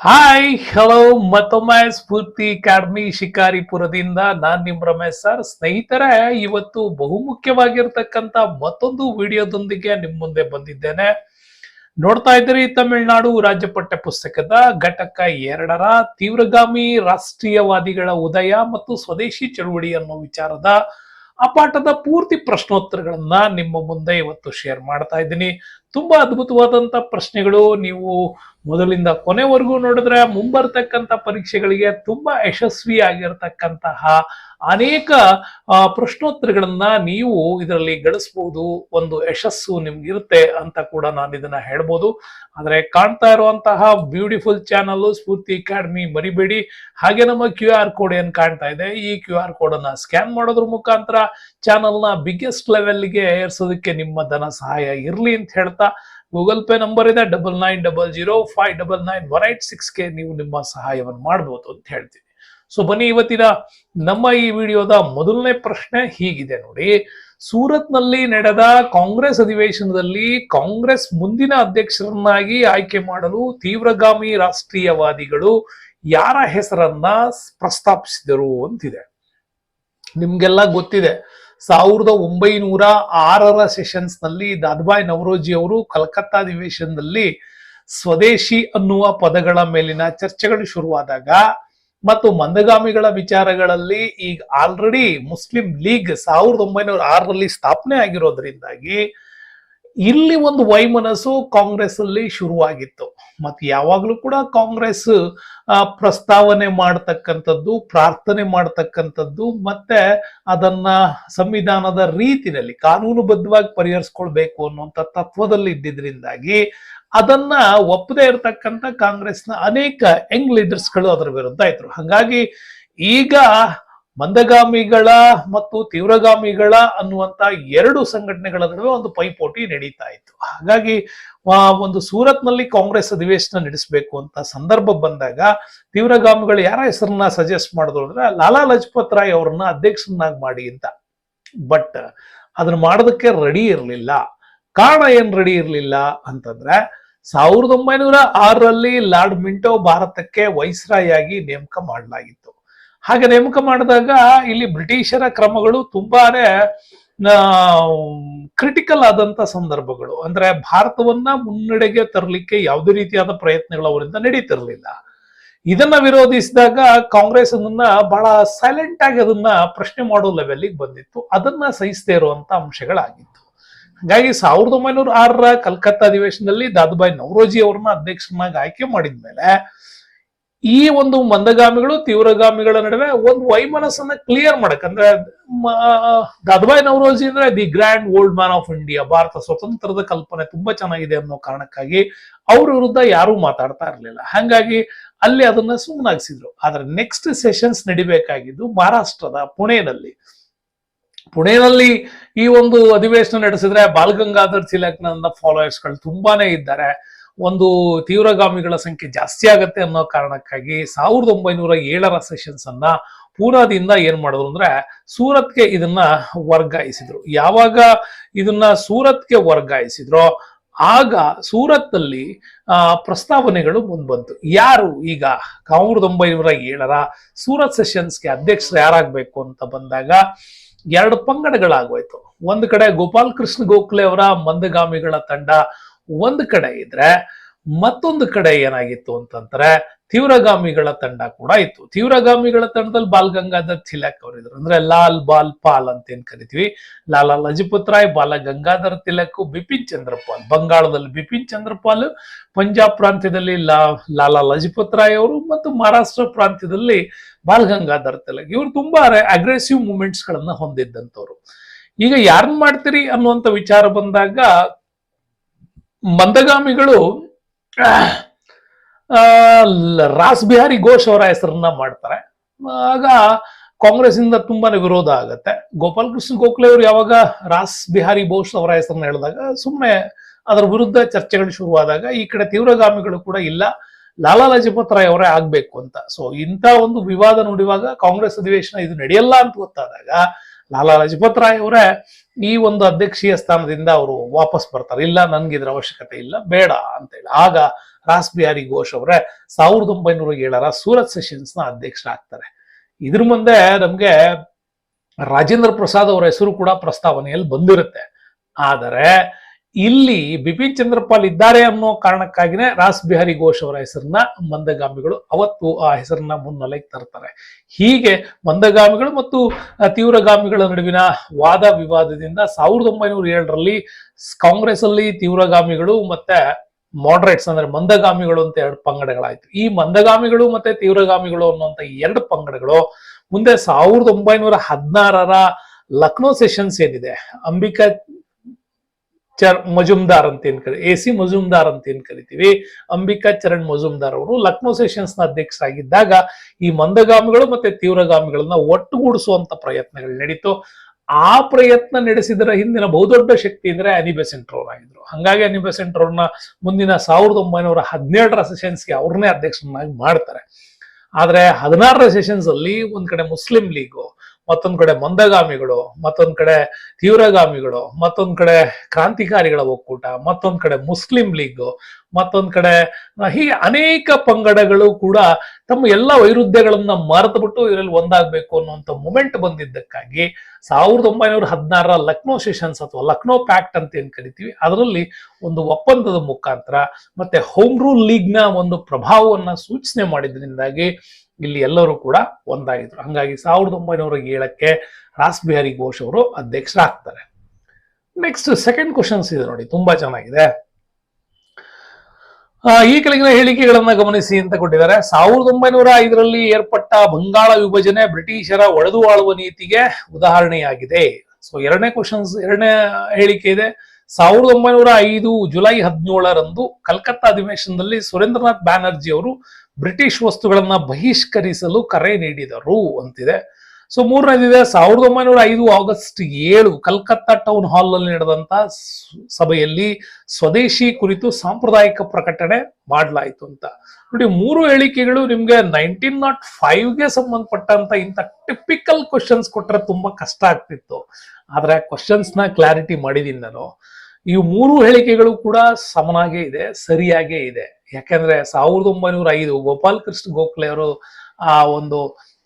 Hi hello ಮತ್ತೊಮ್ಮೆ ಸ್ಫೂರ್ತಿ academy ಶಿಕಾರಿಪುರದಿಂದ ನಾನ್ ನಿಮ್ Ramesh sir. ಸ್ನೇಹಿತರೆ, ಇವತ್ತು ಬಹುಮುಖ್ಯವಾಗಿರ್ತಕ್ಕಂತ ಮತ್ತೊಂದು ವಿಡಿಯೋದೊಂದಿಗೆ ನಿಮ್ ಮುಂದೆ ಬಂದಿದ್ದೇನೆ. ನೋಡ್ತಾ ಇದ್ರಿ ತಮಿಳುನಾಡು ರಾಜ್ಯ ಪಠ್ಯ ಪುಸ್ತಕದ ಘಟಕ ಎರಡರ ತೀವ್ರಗಾಮಿ ರಾಷ್ಟ್ರೀಯವಾದಿಗಳ ಉದಯ ಮತ್ತು ಸ್ವದೇಶಿ ಚಳುವಳಿ ಅನ್ನೋ ವಿಚಾರದ ಆ ಪಾಠದ ಪೂರ್ತಿ ಪ್ರಶ್ನೋತ್ತರಗಳನ್ನ ನಿಮ್ಮ ಮುಂದೆ ಇವತ್ತು ಶೇರ್ ಮಾಡ್ತಾ ಇದ್ದೀನಿ. ತುಂಬಾ ಅದ್ಭುತವಾದಂತ ಪ್ರಶ್ನೆಗಳು ನೀವು ಮೊದಲಿಂದ ಕೊನೆವರೆಗೂ ನೋಡಿದ್ರೆ ಮುಂಬರ್ತಕ್ಕಂಥ ಪರೀಕ್ಷೆಗಳಿಗೆ ತುಂಬಾ ಯಶಸ್ವಿ ಆಗಿರತಕ್ಕಂತಹ ಅನೇಕ ಪ್ರಶ್ನೋತ್ತರಗಳನ್ನ ನೀವು ಇದರಲ್ಲಿ ಗಳಿಸಬಹುದು ಒಂದು ಯಶಸ್ಸು ನಿಮ್ಗಿರುತ್ತೆ ಅಂತ ಕೂಡ ನಾನು ಇದನ್ನ ಹೇಳ್ಬೋದು. ಆದರೆ ಕಾಣ್ತಾ ಇರುವಂತಹ ಬ್ಯೂಟಿಫುಲ್ ಚಾನಲ್ ಸ್ಫೂರ್ತಿ ಅಕಾಡೆಮಿ ಮರಿಬೇಡಿ. ಹಾಗೆ ನಮ್ಮ ಕ್ಯೂ ಆರ್ ಕೋಡ್ ಏನ್ ಕಾಣ್ತಾ ಇದೆ, ಈ ಕ್ಯೂ ಆರ್ ಕೋಡ್ ಅನ್ನ ಸ್ಕ್ಯಾನ್ ಮಾಡೋದ್ರ ಮುಖಾಂತರ ಚಾನಲ್ನ ಬಿಗ್ಗೆಸ್ಟ್ ಲೆವೆಲ್ಗೆ ಏರ್ಸೋದಕ್ಕೆ ನಿಮ್ಮ ಧನ ಸಹಾಯ ಇರ್ಲಿ ಅಂತ ಹೇಳ್ತಾ ಗೂಗಲ್ ಪೇ ನಂಬರ್ ಇದೆ double nine double zero five double nine one eight ಸಿಕ್ಸ್ಗೆ ನೀವು ನಿಮ್ಮ ಸಹಾಯವನ್ನು ಮಾಡ್ಬೋದು ಅಂತ ಹೇಳ್ತೀನಿ ಸೊ ಬನ್ನಿ ಇವತ್ತಿನ ನಮ್ಮ ಈ ವಿಡಿಯೋದ ಮೊದಲನೇ ಪ್ರಶ್ನೆ ಹೀಗಿದೆ ನೋಡಿ. ಸೂರತ್ನಲ್ಲಿ ನಡೆದ ಕಾಂಗ್ರೆಸ್ ಅಧಿವೇಶನದಲ್ಲಿ ಕಾಂಗ್ರೆಸ್ ಮುಂದಿನ ಅಧ್ಯಕ್ಷರನ್ನಾಗಿ ಆಯ್ಕೆ ಮಾಡಲು ತೀವ್ರಗಾಮಿ ರಾಷ್ಟ್ರೀಯವಾದಿಗಳು ಯಾರ ಹೆಸರನ್ನ ಪ್ರಸ್ತಾಪಿಸಿದರು ಅಂತಿದೆ. ನಿಮ್ಗೆಲ್ಲ ಗೊತ್ತಿದೆ, ಸಾವಿರದ ಒಂಬೈನೂರ ಆರರ ಸೆಷನ್ಸ್ನಲ್ಲಿ ದಾದ್ಬಾಯ್ ನವರೋಜಿ ಅವರು ಕಲ್ಕತ್ತಾ ಅಧಿವೇಶನದಲ್ಲಿ ಸ್ವದೇಶಿ ಅನ್ನುವ ಪದಗಳ ಮೇಲಿನ ಚರ್ಚೆಗಳು ಶುರುವಾದಾಗ ಮತ್ತು ಮಂದಗಾಮಿಗಳ ವಿಚಾರಗಳಲ್ಲಿ ಈಗ ಆಲ್ರೆಡಿ ಮುಸ್ಲಿಂ ಲೀಗ್ ಸಾವಿರದ ಒಂಬೈನೂರ ಆರರಲ್ಲಿ ಸ್ಥಾಪನೆ ಆಗಿರೋದ್ರಿಂದಾಗಿ ಇಲ್ಲಿ ಒಂದು ವೈಮನಸ್ಸು ಕಾಂಗ್ರೆಸ್ ಅಲ್ಲಿ ಶುರುವಾಗಿತ್ತು. ಮತ್ತೆ ಯಾವಾಗಲೂ ಕೂಡ ಕಾಂಗ್ರೆಸ್ ಪ್ರಸ್ತಾವನೆ ಮಾಡತಕ್ಕಂಥದ್ದು, ಪ್ರಾರ್ಥನೆ ಮಾಡತಕ್ಕಂಥದ್ದು, ಮತ್ತೆ ಅದನ್ನ ಸಂವಿಧಾನದ ರೀತಿಯಲ್ಲಿ ಕಾನೂನುಬದ್ಧವಾಗಿ ಪರಿಹರಿಸ್ಕೊಳ್ಬೇಕು ಅನ್ನುವಂಥ ತತ್ವದಲ್ಲಿ ಇದ್ದಿದ್ರಿಂದಾಗಿ ಅದನ್ನ ಒಪ್ಪದೇ ಇರತಕ್ಕಂತ ಕಾಂಗ್ರೆಸ್ನ ಅನೇಕ ಯಂಗ್ ಲೀಡರ್ಸ್ಗಳು ಅದರ ವಿರುದ್ಧ ಇದ್ರು. ಹಾಗಾಗಿ ಈಗ ಮಂದಗಾಮಿಗಳ ಮತ್ತು ತೀವ್ರಗಾಮಿಗಳ ಅನ್ನುವಂತ ಎರಡು ಸಂಘಟನೆಗಳ ನಡುವೆ ಒಂದು ಪೈಪೋಟಿ ನಡೀತಾ ಇತ್ತು. ಹಾಗಾಗಿ ಒಂದು ಸೂರತ್ನಲ್ಲಿ ಕಾಂಗ್ರೆಸ್ ಅಧಿವೇಶನ ನಡೆಸಬೇಕು ಅಂತ ಸಂದರ್ಭ ಬಂದಾಗ ತೀವ್ರಗಾಮಿಗಳು ಯಾರ ಹೆಸರನ್ನ ಸಜೆಸ್ಟ್ ಮಾಡಿದ್ರು ಅಂದ್ರೆ ಲಾಲಾ ಲಜಪತ್ ರಾಯ್ ಅವ್ರನ್ನ ಅಧ್ಯಕ್ಷರನ್ನಾಗಿ ಮಾಡಿ ಅಂತ. ಬಟ್ ಅದನ್ನ ಮಾಡೋದಕ್ಕೆ ರೆಡಿ ಇರಲಿಲ್ಲ. ಕಾರಣ ಏನ್ ರೆಡಿ ಇರಲಿಲ್ಲ ಅಂತಂದ್ರೆ ಸಾವಿರದ ಒಂಬೈನೂರ ಆರರಲ್ಲಿ ಲಾರ್ಡ್ ಮಿಂಟೋ ಭಾರತಕ್ಕೆ ವೈಸ್ರಾಯಾಗಿ ನೇಮಕ ಮಾಡಲಾಗಿತ್ತು. ಹಾಗೆ ನೇಮಕ ಮಾಡಿದಾಗ ಇಲ್ಲಿ ಬ್ರಿಟಿಷರ ಕ್ರಮಗಳು ತುಂಬಾನೇ ಕ್ರಿಟಿಕಲ್ ಆದಂತ ಸಂದರ್ಭಗಳು. ಅಂದ್ರೆ ಭಾರತವನ್ನ ಮುನ್ನಡೆಗೆ ತರಲಿಕ್ಕೆ ಯಾವುದೇ ರೀತಿಯಾದ ಪ್ರಯತ್ನಗಳು ಅವರಿಂದ ನಡೀತಿರ್ಲಿಲ್ಲ. ಇದನ್ನ ವಿರೋಧಿಸಿದಾಗ ಕಾಂಗ್ರೆಸ್ ಅದನ್ನ ಬಹಳ ಸೈಲೆಂಟ್ ಆಗಿ ಅದನ್ನ ಪ್ರಶ್ನೆ ಮಾಡೋ ಲೆವೆಲ್ಗೆ ಬಂದಿತ್ತು. ಅದನ್ನ ಸಹಿಸದೇ ಇರುವಂತ ಅಂಶಗಳಾಗಿತ್ತು. ಹಾಗಾಗಿ ಸಾವಿರದ ಒಂಬೈನೂರ ಆರರ ಕಲ್ಕತ್ತಾ ಅಧಿವೇಶನದಲ್ಲಿ ದಾದುಬಾಯಿ ನವರೋಜಿ ಅವ್ರನ್ನ ಅಧ್ಯಕ್ಷರನ್ನಾಗಿ ಆಯ್ಕೆ ಮಾಡಿದ್ಮೇಲೆ ಈ ಒಂದು ಮಂದಗಾಮಿಗಳು, ತೀವ್ರಗಾಮಿಗಳ ನಡುವೆ ಒಂದು ವೈಮನಸ್ಸನ್ನ ಕ್ಲಿಯರ್ ಮಾಡಕ್ ಅಂದ್ರೆ ದಾದಾಬಾಯಿ ನವರೋಜಿ ಅಂದ್ರೆ the grand old man of India Bharat ಸ್ವತಂತ್ರದ ಕಲ್ಪನೆ ತುಂಬಾ ಚೆನ್ನಾಗಿದೆ ಅನ್ನೋ ಕಾರಣಕ್ಕಾಗಿ ಅವ್ರ ವಿರುದ್ಧ ಯಾರೂ ಮಾತಾಡ್ತಾ ಇರಲಿಲ್ಲ. ಹಾಗಾಗಿ ಅಲ್ಲಿ ಅದನ್ನ ಸುಮ್ಮನಾಗಿಸಿದ್ರು ಆದ್ರೆ ನೆಕ್ಸ್ಟ್ ಸೆಷನ್ಸ್ ನಡಿಬೇಕಾಗಿದ್ದು ಮಹಾರಾಷ್ಟ್ರದ ಪುಣೆನಲ್ಲಿ ಪುಣೆನಲ್ಲಿ ಈ ಒಂದು ಅಧಿವೇಶನ ನಡೆಸಿದ್ರೆ ಬಾಲಗಂಗಾಧರ್ ತಿಲಕ್ನಂದ ಫಾಲೋಯರ್ಸ್ಗಳು ತುಂಬಾನೇ ಇದ್ದಾರೆ. ಒಂದು ತೀವ್ರಗಾಮಿಗಳ ಸಂಖ್ಯೆ ಜಾಸ್ತಿ ಆಗತ್ತೆ ಅನ್ನೋ ಕಾರಣಕ್ಕಾಗಿ ಸಾವಿರದ ಒಂಬೈನೂರ ಏಳರ ಸೆಷನ್ಸ್ ಅನ್ನ ಪೂನಾದಿಂದ ಏನ್ ಮಾಡಿದ್ರು ಅಂದ್ರೆ ಸೂರತ್ಗೆ ಇದನ್ನ ವರ್ಗಾಯಿಸಿದ್ರು. ಯಾವಾಗ ಇದನ್ನ ಸೂರತ್ಗೆ ವರ್ಗಾಯಿಸಿದ್ರೋ ಆಗ ಸೂರತ್ನಲ್ಲಿ, ಆ, ಪ್ರಸ್ತಾವನೆಗಳು ಮುಂದ್ ಬಂತು ಯಾರು ಈಗ ಸಾವಿರದ ಒಂಬೈನೂರ ಏಳರ ಸೂರತ್ ಸೆಷನ್ಸ್ಗೆ ಅಧ್ಯಕ್ಷರು ಯಾರಾಗಬೇಕು ಅಂತ ಬಂದಾಗ ಎರಡು ಪಂಗಡಗಳಾಗೋಯ್ತು. ಒಂದು ಕಡೆ ಗೋಪಾಲ್ ಕೃಷ್ಣ ಗೋಖಲೆ ಅವರ ಮಂದಗಾಮಿಗಳ ತಂಡ, ಒಂದು ಕಡೆ ಇದ್ರೆ ಮತ್ತೊಂದು ಕಡೆ ಏನಾಗಿತ್ತು ಅಂತಂದ್ರೆ ತೀವ್ರಗಾಮಿಗಳ ತಂಡ ಕೂಡ ಇತ್ತು. ತೀವ್ರಗಾಮಿಗಳ ತಂಡದಲ್ಲಿ ಬಾಲ್ ಗಂಗಾಧರ್ ತಿಲಕ್ ಅವರಿದ್ರು ಅಂದ್ರೆ ಲಾಲ್ ಬಾಲ್ ಪಾಲ್ ಅಂತ ಏನ್ ಕರಿತೀವಿ? ಲಾಲಾ ಲಜಪತ್ ರಾಯ್, ಬಾಲ ಗಂಗಾಧರ್ ತಿಲಕ್, ಬಿಪಿನ್ ಚಂದ್ರಪಾಲ್. ಬಂಗಾಳದಲ್ಲಿ ಬಿಪಿನ್ ಚಂದ್ರಪಾಲ್, ಪಂಜಾಬ್ ಪ್ರಾಂತ್ಯದಲ್ಲಿ ಲಾ, ಲಾಲಾ ಲಜಪತ್ ರಾಯ್ ಅವರು ಮತ್ತು ಮಹಾರಾಷ್ಟ್ರ ಪ್ರಾಂತ್ಯದಲ್ಲಿ ಬಾಲ್ ಗಂಗಾಧರ್ ತಿಲಕ್. ಇವರು ತುಂಬಾ ಅಗ್ರೆಸಿವ್ ಮೂಮೆಂಟ್ಸ್ ಗಳನ್ನ ಹೊಂದಿದ್ದಂಥವ್ರು. ಈಗ ಯಾರನ್ನ ಮಾಡ್ತೀರಿ ಅನ್ನುವಂತ ವಿಚಾರ ಬಂದಾಗ, ಮಂದಗಾಮಿಗಳು ರಾಸ್ ಬಿಹಾರಿ ಘೋಷ್ ಅವರ ಹೆಸರನ್ನ ಮಾಡ್ತಾರೆ. ಆಗ ಕಾಂಗ್ರೆಸ್ ಇಂದ ತುಂಬಾನೇ ವಿರೋಧ ಆಗತ್ತೆ. ಗೋಪಾಲ್ ಕೃಷ್ಣ ಗೋಖಲೆ ಅವರು ಯಾವಾಗ ರಾಸ್ ಬಿಹಾರಿ ಘೋಷ್ ಅವರ ಹೆಸರನ್ನ ಹೇಳಿದಾಗ ಸುಮ್ಮನೆ ಅದರ ವಿರುದ್ಧ ಚರ್ಚೆಗಳು ಶುರುವಾದಾಗ ಈ ಕಡೆ ತೀವ್ರಗಾಮಿಗಳು ಕೂಡ ಇಲ್ಲ ಲಾಲಾ ಲಜಪತ್ ರಾಯ್ ಅವರೇ ಆಗ್ಬೇಕು ಅಂತ. ಸೊ ಇಂಥ ಒಂದು ವಿವಾದ ನೋಡುವಾಗ ಕಾಂಗ್ರೆಸ್ ಅಧಿವೇಶನ ಇದು ನಡೆಯಲ್ಲ ಅಂತ ಗೊತ್ತಾದಾಗ ಲಾಲಾ ಲಜಪತ್ ರಾಯ್ ಅವರೇ ಈ ಒಂದು ಅಧ್ಯಕ್ಷೀಯ ಸ್ಥಾನದಿಂದ ಅವರು ವಾಪಸ್ ಬರ್ತಾರೆ. ಇಲ್ಲ, ನನ್ಗೆ ಇದ್ರ ಅವಶ್ಯಕತೆ ಇಲ್ಲ, ಬೇಡ ಅಂತ ಹೇಳಿ ಆಗ ರಾಸ್ ಬಿಹಾರಿ ಘೋಷ್ ಅವರೇ ಸಾವಿರದ ಒಂಬೈನೂರ ಏಳರ ಸೂರತ್ ಸೆಷನ್ಸ್ನ ಅಧ್ಯಕ್ಷರಾಗ್ತಾರೆ. ಇದ್ರ ಮುಂದೆ ನಮ್ಗೆ ರಾಜೇಂದ್ರ ಪ್ರಸಾದ್ ಅವರ ಹೆಸರು ಕೂಡ ಪ್ರಸ್ತಾವನೆಯಲ್ಲಿ ಬಂದಿರುತ್ತೆ. ಆದರೆ ಇಲ್ಲಿ ಬಿಪಿನ್ ಚಂದ್ರಪಾಲ್ ಇದ್ದಾರೆ ಅನ್ನೋ ಕಾರಣಕ್ಕಾಗಿನೇ ರಾಸ್ ಬಿಹಾರಿ ಘೋಷ್ ಅವರ ಹೆಸರನ್ನ ಮಂದಗಾಮಿಗಳು ಅವತ್ತು ಆ ಹೆಸರನ್ನ ಮುನ್ನಲೆಗೆ ತರ್ತಾರೆ. ಹೀಗೆ ಮಂದಗಾಮಿಗಳು ಮತ್ತು ತೀವ್ರಗಾಮಿಗಳ ನಡುವಿನ ವಾದ ವಿವಾದದಿಂದ ಸಾವಿರದ ಒಂಬೈನೂರ ಏಳರಲ್ಲಿ ಕಾಂಗ್ರೆಸ್ ಅಲ್ಲಿ ತೀವ್ರಗಾಮಿಗಳು ಮತ್ತೆ ಮಾಡರೇಟ್ಸ್ ಅಂದ್ರೆ ಮಂದಗಾಮಿಗಳು ಅಂತ ಎರಡು ಪಂಗಡಗಳಾಯ್ತು. ಈ ಮಂದಗಾಮಿಗಳು ಮತ್ತೆ ತೀವ್ರಗಾಮಿಗಳು ಅನ್ನುವಂತ ಎರಡು ಪಂಗಡಗಳು ಮುಂದೆ ಸಾವಿರದ ಒಂಬೈನೂರ ಹದಿನಾರರ ಲಕ್ನೋ ಸೆಷನ್ಸ್ ಏನಿದೆ? ಅಂಬಿಕಾ ಚರ್ ಮಜುಮ್ದಾರ್ ಅಂತ ಏನ್ ಕರಿ, ಎ ಸಿ ಮಜುಮ್ದಾರ್ ಅಂತ ಏನ್ ಕರಿತೀವಿ? ಅಂಬಿಕಾ ಚರಣ್ ಮಜುಮ್ದಾರ್ ಅವರು ಲಕ್ನೋ ಸೆಷನ್ಸ್ನ ಅಧ್ಯಕ್ಷರಾಗಿದ್ದಾಗ ಈ ಮಂದಗಾಮಿಗಳು ಮತ್ತೆ ತೀವ್ರಗಾಮಿಗಳನ್ನ ಒಟ್ಟುಗೂಡಿಸುವಂತ ಪ್ರಯತ್ನಗಳು ನಡೀತು. ಆ ಪ್ರಯತ್ನ ನಡೆಸಿದರ ಹಿಂದಿನ ಬಹುದೊಡ್ಡ ಶಕ್ತಿ ಅಂದ್ರೆ ಅನಿಬೆಸೆಂಟ್ ಆಗಿದ್ರು. ಹಂಗಾಗಿ ಅನಿಬೆಸೆಂಟ್ ಮುಂದಿನ ಸಾವಿರದ ಒಂಬೈನೂರ ಹದಿನೇಳರ ಸೆಷನ್ಸ್ಗೆ ಅವ್ರನ್ನೇ ಅಧ್ಯಕ್ಷರನ್ನಾಗಿ ಮಾಡ್ತಾರೆ. ಆದ್ರೆ ಹದಿನಾರರ ಸೆಷನ್ಸ್ ಅಲ್ಲಿ ಒಂದ್ ಕಡೆ ಮುಸ್ಲಿಂ ಲೀಗು ಮತ್ತೊಂದ್ ಕಡೆ ಮಂದಗಾಮಿಗಳು, ಮತ್ತೊಂದ್ ಕಡೆ ತೀವ್ರಗಾಮಿಗಳು, ಮತ್ತೊಂದ್ ಕಡೆ ಕ್ರಾಂತಿಕಾರಿಗಳ ಒಕ್ಕೂಟ, ಮತ್ತೊಂದ್ ಕಡೆ ಮುಸ್ಲಿಂ ಲೀಗ್, ಮತ್ತೊಂದ್ ಕಡೆ ಹೀಗೆ ಅನೇಕ ಪಂಗಡಗಳು ಕೂಡ ತಮ್ಮ ಎಲ್ಲ ವೈರುಧ್ಯಗಳನ್ನ ಮರೆತು ಬಿಟ್ಟು ಇದರಲ್ಲಿ ಒಂದಾಗಬೇಕು ಅನ್ನುವಂಥ ಮೂಮೆಂಟ್ ಬಂದಿದ್ದಕ್ಕಾಗಿ ಸಾವಿರದ ಒಂಬೈನೂರ ಹದಿನಾರರ ಲಕ್ನೋ ಸೆಷನ್ಸ್ ಅಥವಾ ಲಕ್ನೋ ಪ್ಯಾಕ್ಟ್ ಅಂತ ಏನ್ ಕರಿತೀವಿ, ಅದರಲ್ಲಿ ಒಂದು ಒಪ್ಪಂದದ ಮುಖಾಂತರ ಮತ್ತೆ ಹೋಮ್ ರೂಲ್ ಲೀಗ್ನ ಒಂದು ಪ್ರಭಾವವನ್ನ ಸೂಚನೆ ಮಾಡಿದ್ರಿಂದಾಗಿ ಇಲ್ಲಿ ಎಲ್ಲರೂ ಕೂಡ ಒಂದಾಗಿದ್ರು. ಹಂಗಾಗಿ ಸಾವಿರದ ಒಂಬೈನೂರ ಏಳಕ್ಕೆ ರಾಸ್ ಬಿಹಾರಿ ಘೋಷ್ ಅವರು ಅಧ್ಯಕ್ಷರಾಗ್ತಾರೆ. ನೆಕ್ಸ್ಟ್ ಸೆಕೆಂಡ್ ಕ್ವಶನ್ಸ್ ಇದೆ ನೋಡಿ, ತುಂಬಾ ಚೆನ್ನಾಗಿದೆ. ಈ ಕೆಳಗಿನ ಹೇಳಿಕೆಗಳನ್ನ ಗಮನಿಸಿ ಅಂತ ಕೊಟ್ಟಿದ್ದಾರೆ. ಸಾವಿರದ ಒಂಬೈನೂರ ಐದರಲ್ಲಿ ಏರ್ಪಟ್ಟ ಬಂಗಾಳ ವಿಭಜನೆ ಬ್ರಿಟಿಷರ ಒಡೆದು ಆಳುವ ನೀತಿಗೆ ಉದಾಹರಣೆಯಾಗಿದೆ. ಸೊ ಎರಡನೇ ಕ್ವಶನ್ಸ್ ಎರಡನೇ ಹೇಳಿಕೆ ಇದೆ. ಸಾವಿರದ ಒಂಬೈನೂರ ಐದು ಜುಲೈ ಹದಿನೇಳರಂದು ಕಲ್ಕತ್ತಾ ಅಧಿವೇಶನದಲ್ಲಿ ಸುರೇಂದ್ರನಾಥ್ ಬ್ಯಾನರ್ಜಿ ಅವರು ಬ್ರಿಟಿಷ್ ವಸ್ತುಗಳನ್ನ ಬಹಿಷ್ಕರಿಸಲು ಕರೆ ನೀಡಿದರು ಅಂತಿದೆ. ಸೊ, ಮೂರನೇದಿದೆ ಸಾವಿರದ ಒಂಬೈನೂರ ಐದು ಆಗಸ್ಟ್ ಏಳು ಕಲ್ಕತ್ತಾ ಟೌನ್ ಹಾಲ್ನಲ್ಲಿ ನಡೆದಂತ ಸಭೆಯಲ್ಲಿ ಸ್ವದೇಶಿ ಕುರಿತು ಸಾಂಪ್ರದಾಯಿಕ ಪ್ರಕಟಣೆ ಮಾಡಲಾಯಿತು ಅಂತ. ನೋಡಿ, ಮೂರು ಹೇಳಿಕೆಗಳು ನಿಮ್ಗೆ ನೈನ್ಟೀನ್ ನಾಟ್ ಫೈವ್ಗೆ ಸಂಬಂಧಪಟ್ಟಂತ ಇಂಥ ಟಿಪಿಕಲ್ ಕ್ವಶನ್ಸ್ ಕೊಟ್ರೆ ತುಂಬಾ ಕಷ್ಟ ಆಗ್ತಿತ್ತು. ಆದ್ರೆ ಕ್ವಶನ್ಸ್ನ ಕ್ಲಾರಿಟಿ ಮಾಡಿದೀನಿ ನಾನು. ಈ ಮೂರು ಹೇಳಿಕೆಗಳು ಕೂಡ ಸಮನಾಗೇ ಇದೆ, ಸರಿಯಾಗೇ ಇದೆ. ಯಾಕಂದ್ರೆ ಸಾವಿರದ ಒಂಬೈನೂರ ಐದು ಗೋಪಾಲ್ ಕೃಷ್ಣ ಗೋಖಲೆ ಅವರು ಆ ಒಂದು